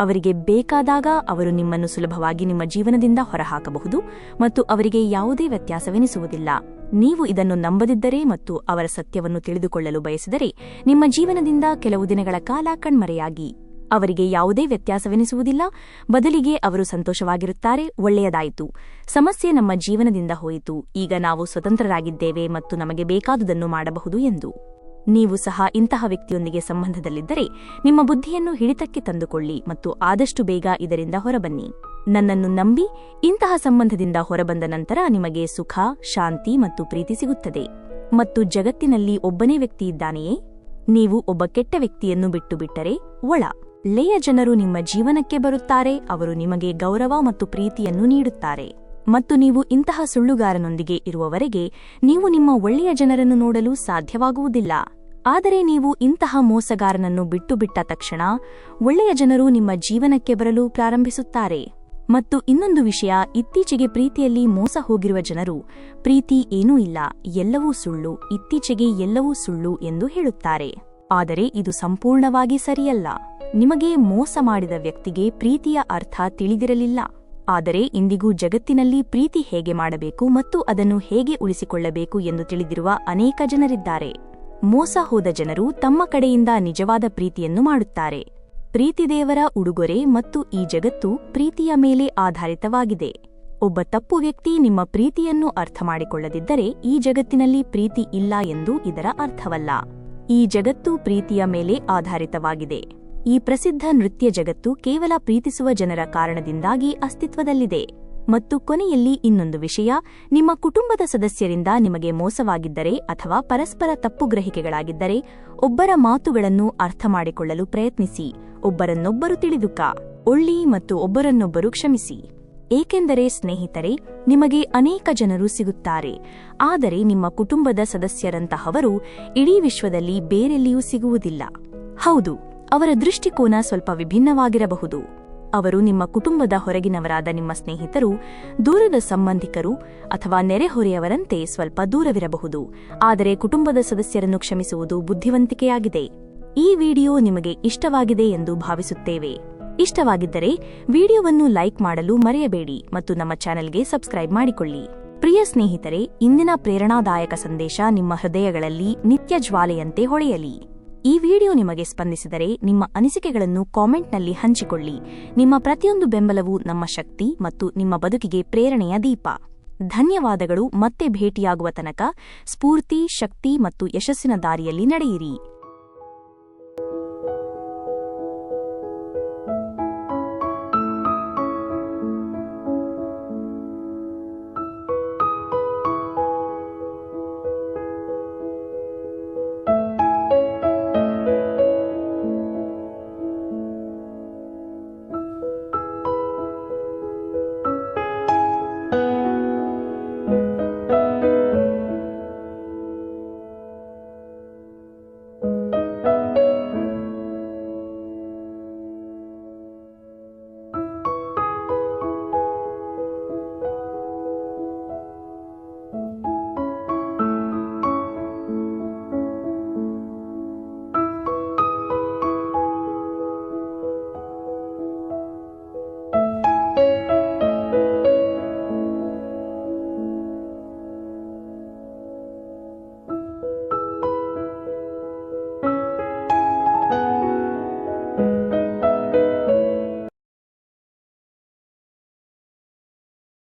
ಅವರಿಗೆ ಬೇಕಾದಾಗ ಅವರು ನಿಮ್ಮನ್ನು ಸುಲಭವಾಗಿ ನಿಮ್ಮ ಜೀವನದಿಂದ ಹೊರಹಾಕಬಹುದು ಮತ್ತು ಅವರಿಗೆ ಯಾವುದೇ ವ್ಯತ್ಯಾಸವೆನಿಸುವುದಿಲ್ಲ. ನೀವು ಇದನ್ನು ನಂಬದಿದ್ದರೆ ಮತ್ತು ಅವರ ಸತ್ಯವನ್ನು ತಿಳಿದುಕೊಳ್ಳಲು ಬಯಸಿದರೆ ನಿಮ್ಮ ಜೀವನದಿಂದ ಕೆಲವು ದಿನಗಳ ಕಾಲ ಕಣ್ಮರೆಯಾಗಿ. ಅವರಿಗೆ ಯಾವುದೇ ವ್ಯತ್ಯಾಸವೆನಿಸುವುದಿಲ್ಲ. ಬದಲಿಗೆ ಅವರು ಸಂತೋಷವಾಗಿರುತ್ತಾರೆ. ಒಳ್ಳೆಯದಾಯಿತು. ಸಮಸ್ಯೆ ನಮ್ಮ ಜೀವನದಿಂದ ಹೋಯಿತು. ಈಗ ನಾವು ಸ್ವತಂತ್ರರಾಗಿದ್ದೇವೆ ಮತ್ತು ನಮಗೆ ಬೇಕಾದುದನ್ನು ಮಾಡಬಹುದು ಎಂದು. ನೀವು ಸಹ ಇಂತಹ ವ್ಯಕ್ತಿಯೊಂದಿಗೆ ಸಂಬಂಧದಲ್ಲಿದ್ದರೆ ನಿಮ್ಮ ಬುದ್ಧಿಯನ್ನು ಹಿಡಿತಕ್ಕೆ ತಂದುಕೊಳ್ಳಿ ಮತ್ತು ಆದಷ್ಟು ಬೇಗ ಇದರಿಂದ ಹೊರಬನ್ನಿ. ನನ್ನನ್ನು ನಂಬಿ ಇಂತಹ ಸಂಬಂಧದಿಂದ ಹೊರಬಂದ ನಂತರ ನಿಮಗೆ ಸುಖ, ಶಾಂತಿ ಮತ್ತು ಪ್ರೀತಿ ಸಿಗುತ್ತದೆ. ಮತ್ತು ಜಗತ್ತಿನಲ್ಲಿ ಒಬ್ಬನೇ ವ್ಯಕ್ತಿ ಇದ್ದಾನೆಯೇ? ನೀವು ಒಬ್ಬ ಕೆಟ್ಟ ವ್ಯಕ್ತಿಯನ್ನು ಬಿಟ್ಟು ಬಿಟ್ಟರೆ ಒಳ. ಲೇಯ ಜನರು ನಿಮ್ಮ ಜೀವನಕ್ಕೆ ಬರುತ್ತಾರೆ, ಅವರು ನಿಮಗೆ ಗೌರವ ಮತ್ತು ಪ್ರೀತಿಯನ್ನು ನೀಡುತ್ತಾರೆ. ಮತ್ತು ನೀವು ಇಂತಹ ಸುಳ್ಳುಗಾರನೊಂದಿಗೆ ಇರುವವರೆಗೆ ನೀವು ನಿಮ್ಮ ಒಳ್ಳೆಯ ಜನರನ್ನು ನೋಡಲು ಸಾಧ್ಯವಾಗುವುದಿಲ್ಲ. ಆದರೆ ನೀವು ಇಂತಹ ಮೋಸಗಾರನನ್ನು ಬಿಟ್ಟು ಬಿಟ್ಟ ತಕ್ಷಣ ಒಳ್ಳೆಯ ಜನರು ನಿಮ್ಮ ಜೀವನಕ್ಕೆ ಬರಲು ಪ್ರಾರಂಭಿಸುತ್ತಾರೆ. ಮತ್ತು ಇನ್ನೊಂದು ವಿಷಯ, ಇತ್ತೀಚೆಗೆ ಪ್ರೀತಿಯಲ್ಲಿ ಮೋಸ ಹೋಗಿರುವ ಜನರು, ಪ್ರೀತಿ ಏನೂ ಇಲ್ಲ, ಎಲ್ಲವೂ ಸುಳ್ಳು, ಇತ್ತೀಚೆಗೆ ಎಲ್ಲವೂ ಸುಳ್ಳು ಎಂದು ಹೇಳುತ್ತಾರೆ. ಆದರೆ ಇದು ಸಂಪೂರ್ಣವಾಗಿ ಸರಿಯಲ್ಲ. ನಿಮಗೆ ಮೋಸ ಮಾಡಿದ ವ್ಯಕ್ತಿಗೆ ಪ್ರೀತಿಯ ಅರ್ಥ ತಿಳಿದಿರಲಿಲ್ಲ. ಆದರೆ ಇಂದಿಗೂ ಜಗತ್ತಿನಲ್ಲಿ ಪ್ರೀತಿ ಹೇಗೆ ಮಾಡಬೇಕು ಮತ್ತು ಅದನ್ನು ಹೇಗೆ ಉಳಿಸಿಕೊಳ್ಳಬೇಕು ಎಂದು ತಿಳಿದಿರುವ ಅನೇಕ ಜನರಿದ್ದಾರೆ. ಮೋಸ ಹೋದ ಜನರು ತಮ್ಮ ಕಡೆಯಿಂದ ನಿಜವಾದ ಪ್ರೀತಿಯನ್ನು ಮಾಡುತ್ತಾರೆ. ಪ್ರೀತಿ ದೇವರ ಉಡುಗೊರೆ ಮತ್ತು ಈ ಜಗತ್ತು ಪ್ರೀತಿಯ ಮೇಲೆ ಆಧಾರಿತವಾಗಿದೆ. ಒಬ್ಬ ತಪ್ಪು ವ್ಯಕ್ತಿ ನಿಮ್ಮ ಪ್ರೀತಿಯನ್ನು ಅರ್ಥ ಮಾಡಿಕೊಳ್ಳದಿದ್ದರೆ ಈ ಜಗತ್ತಿನಲ್ಲಿ ಪ್ರೀತಿ ಇಲ್ಲ ಎಂದು ಇದರ ಅರ್ಥವಲ್ಲ. ಈ ಜಗತ್ತು ಪ್ರೀತಿಯ ಮೇಲೆ ಆಧಾರಿತವಾಗಿದೆ. ಈ ಪ್ರಸಿದ್ಧ ನೃತ್ಯ ಜಗತ್ತು ಕೇವಲ ಪ್ರೀತಿಸುವ ಜನರ ಕಾರಣದಿಂದಾಗಿ ಅಸ್ತಿತ್ವದಲ್ಲಿದೆ. ಮತ್ತು ಕೊನೆಯಲ್ಲಿ ಇನ್ನೊಂದು ವಿಷಯ. ನಿಮ್ಮ ಕುಟುಂಬದ ಸದಸ್ಯರಿಂದ ನಿಮಗೆ ಮೋಸವಾಗಿದ್ದರೆ ಅಥವಾ ಪರಸ್ಪರ ತಪ್ಪು ಗ್ರಹಿಕೆಗಳಾಗಿದ್ದರೆ ಒಬ್ಬರ ಮಾತುಗಳನ್ನು ಅರ್ಥ ಮಾಡಿಕೊಳ್ಳಲು ಪ್ರಯತ್ನಿಸಿ. ಒಬ್ಬರನ್ನೊಬ್ಬರು ತಿಳಿದುಕ. ಒಳ್ಳಿ ಮತ್ತು ಒಬ್ಬರನ್ನೊಬ್ಬರು ಕ್ಷಮಿಸಿ. ಏಕೆಂದರೆ ಸ್ನೇಹಿತರೆ, ನಿಮಗೆ ಅನೇಕ ಜನರು ಸಿಗುತ್ತಾರೆ. ಆದರೆ ನಿಮ್ಮ ಕುಟುಂಬದ ಸದಸ್ಯರಂತಹವರು ಇಡೀ ವಿಶ್ವದಲ್ಲಿ ಬೇರೆಲ್ಲಿಯೂ ಸಿಗುವುದಿಲ್ಲ. ಹೌದು, ಅವರ ದೃಷ್ಟಿಕೋನ ಸ್ವಲ್ಪ ವಿಭಿನ್ನವಾಗಿರಬಹುದು. ಅವರು ನಿಮ್ಮ ಕುಟುಂಬದ ಹೊರಗಿನವರಾದ ನಿಮ್ಮ ಸ್ನೇಹಿತರು, ದೂರದ ಸಂಬಂಧಿಕರು ಅಥವಾ ನೆರೆಹೊರೆಯವರಂತೆ ಸ್ವಲ್ಪ ದೂರವಿರಬಹುದು. ಆದರೆ ಕುಟುಂಬದ ಸದಸ್ಯರನ್ನು ಕ್ಷಮಿಸುವುದು ಬುದ್ಧಿವಂತಿಕೆಯಾಗಿದೆ. ಈ ವಿಡಿಯೋ ನಿಮಗೆ ಇಷ್ಟವಾಗಿದೆ ಎಂದು ಭಾವಿಸುತ್ತೇವೆ. ಇಷ್ಟವಾಗಿದ್ದರೆ ವಿಡಿಯೋವನ್ನು ಲೈಕ್ ಮಾಡಲು ಮರೆಯಬೇಡಿ ಮತ್ತು ನಮ್ಮ ಚಾನೆಲ್ಗೆ ಸಬ್ಸ್ಕ್ರೈಬ್ ಮಾಡಿಕೊಳ್ಳಿ. ಪ್ರಿಯ ಸ್ನೇಹಿತರೆ, ಇಂದಿನ ಪ್ರೇರಣಾದಾಯಕ ಸಂದೇಶ ನಿಮ್ಮ ಹೃದಯಗಳಲ್ಲಿ ನಿತ್ಯ ಜ್ವಾಲೆಯಂತೆ ಹೊಳೆಯಲಿ. ಈ ವಿಡಿಯೋ ನಿಮಗೆ ಸ್ಪಂದಿಸಿದರೆ ನಿಮ್ಮ ಅನಿಸಿಕೆಗಳನ್ನು ಕಾಮೆಂಟ್ನಲ್ಲಿ ಹಂಚಿಕೊಳ್ಳಿ. ನಿಮ್ಮ ಪ್ರತಿಯೊಂದು ಬೆಂಬಲವೂ ನಮ್ಮ ಶಕ್ತಿ ಮತ್ತು ನಿಮ್ಮ ಬದುಕಿಗೆ ಪ್ರೇರಣೆಯ ದೀಪ. ಧನ್ಯವಾದಗಳು. ಮತ್ತೆ ಭೇಟಿಯಾಗುವ ತನಕ ಸ್ಫೂರ್ತಿ, ಶಕ್ತಿ ಮತ್ತು ಯಶಸ್ಸಿನ ದಾರಿಯಲ್ಲಿ ನಡೆಯಿರಿ.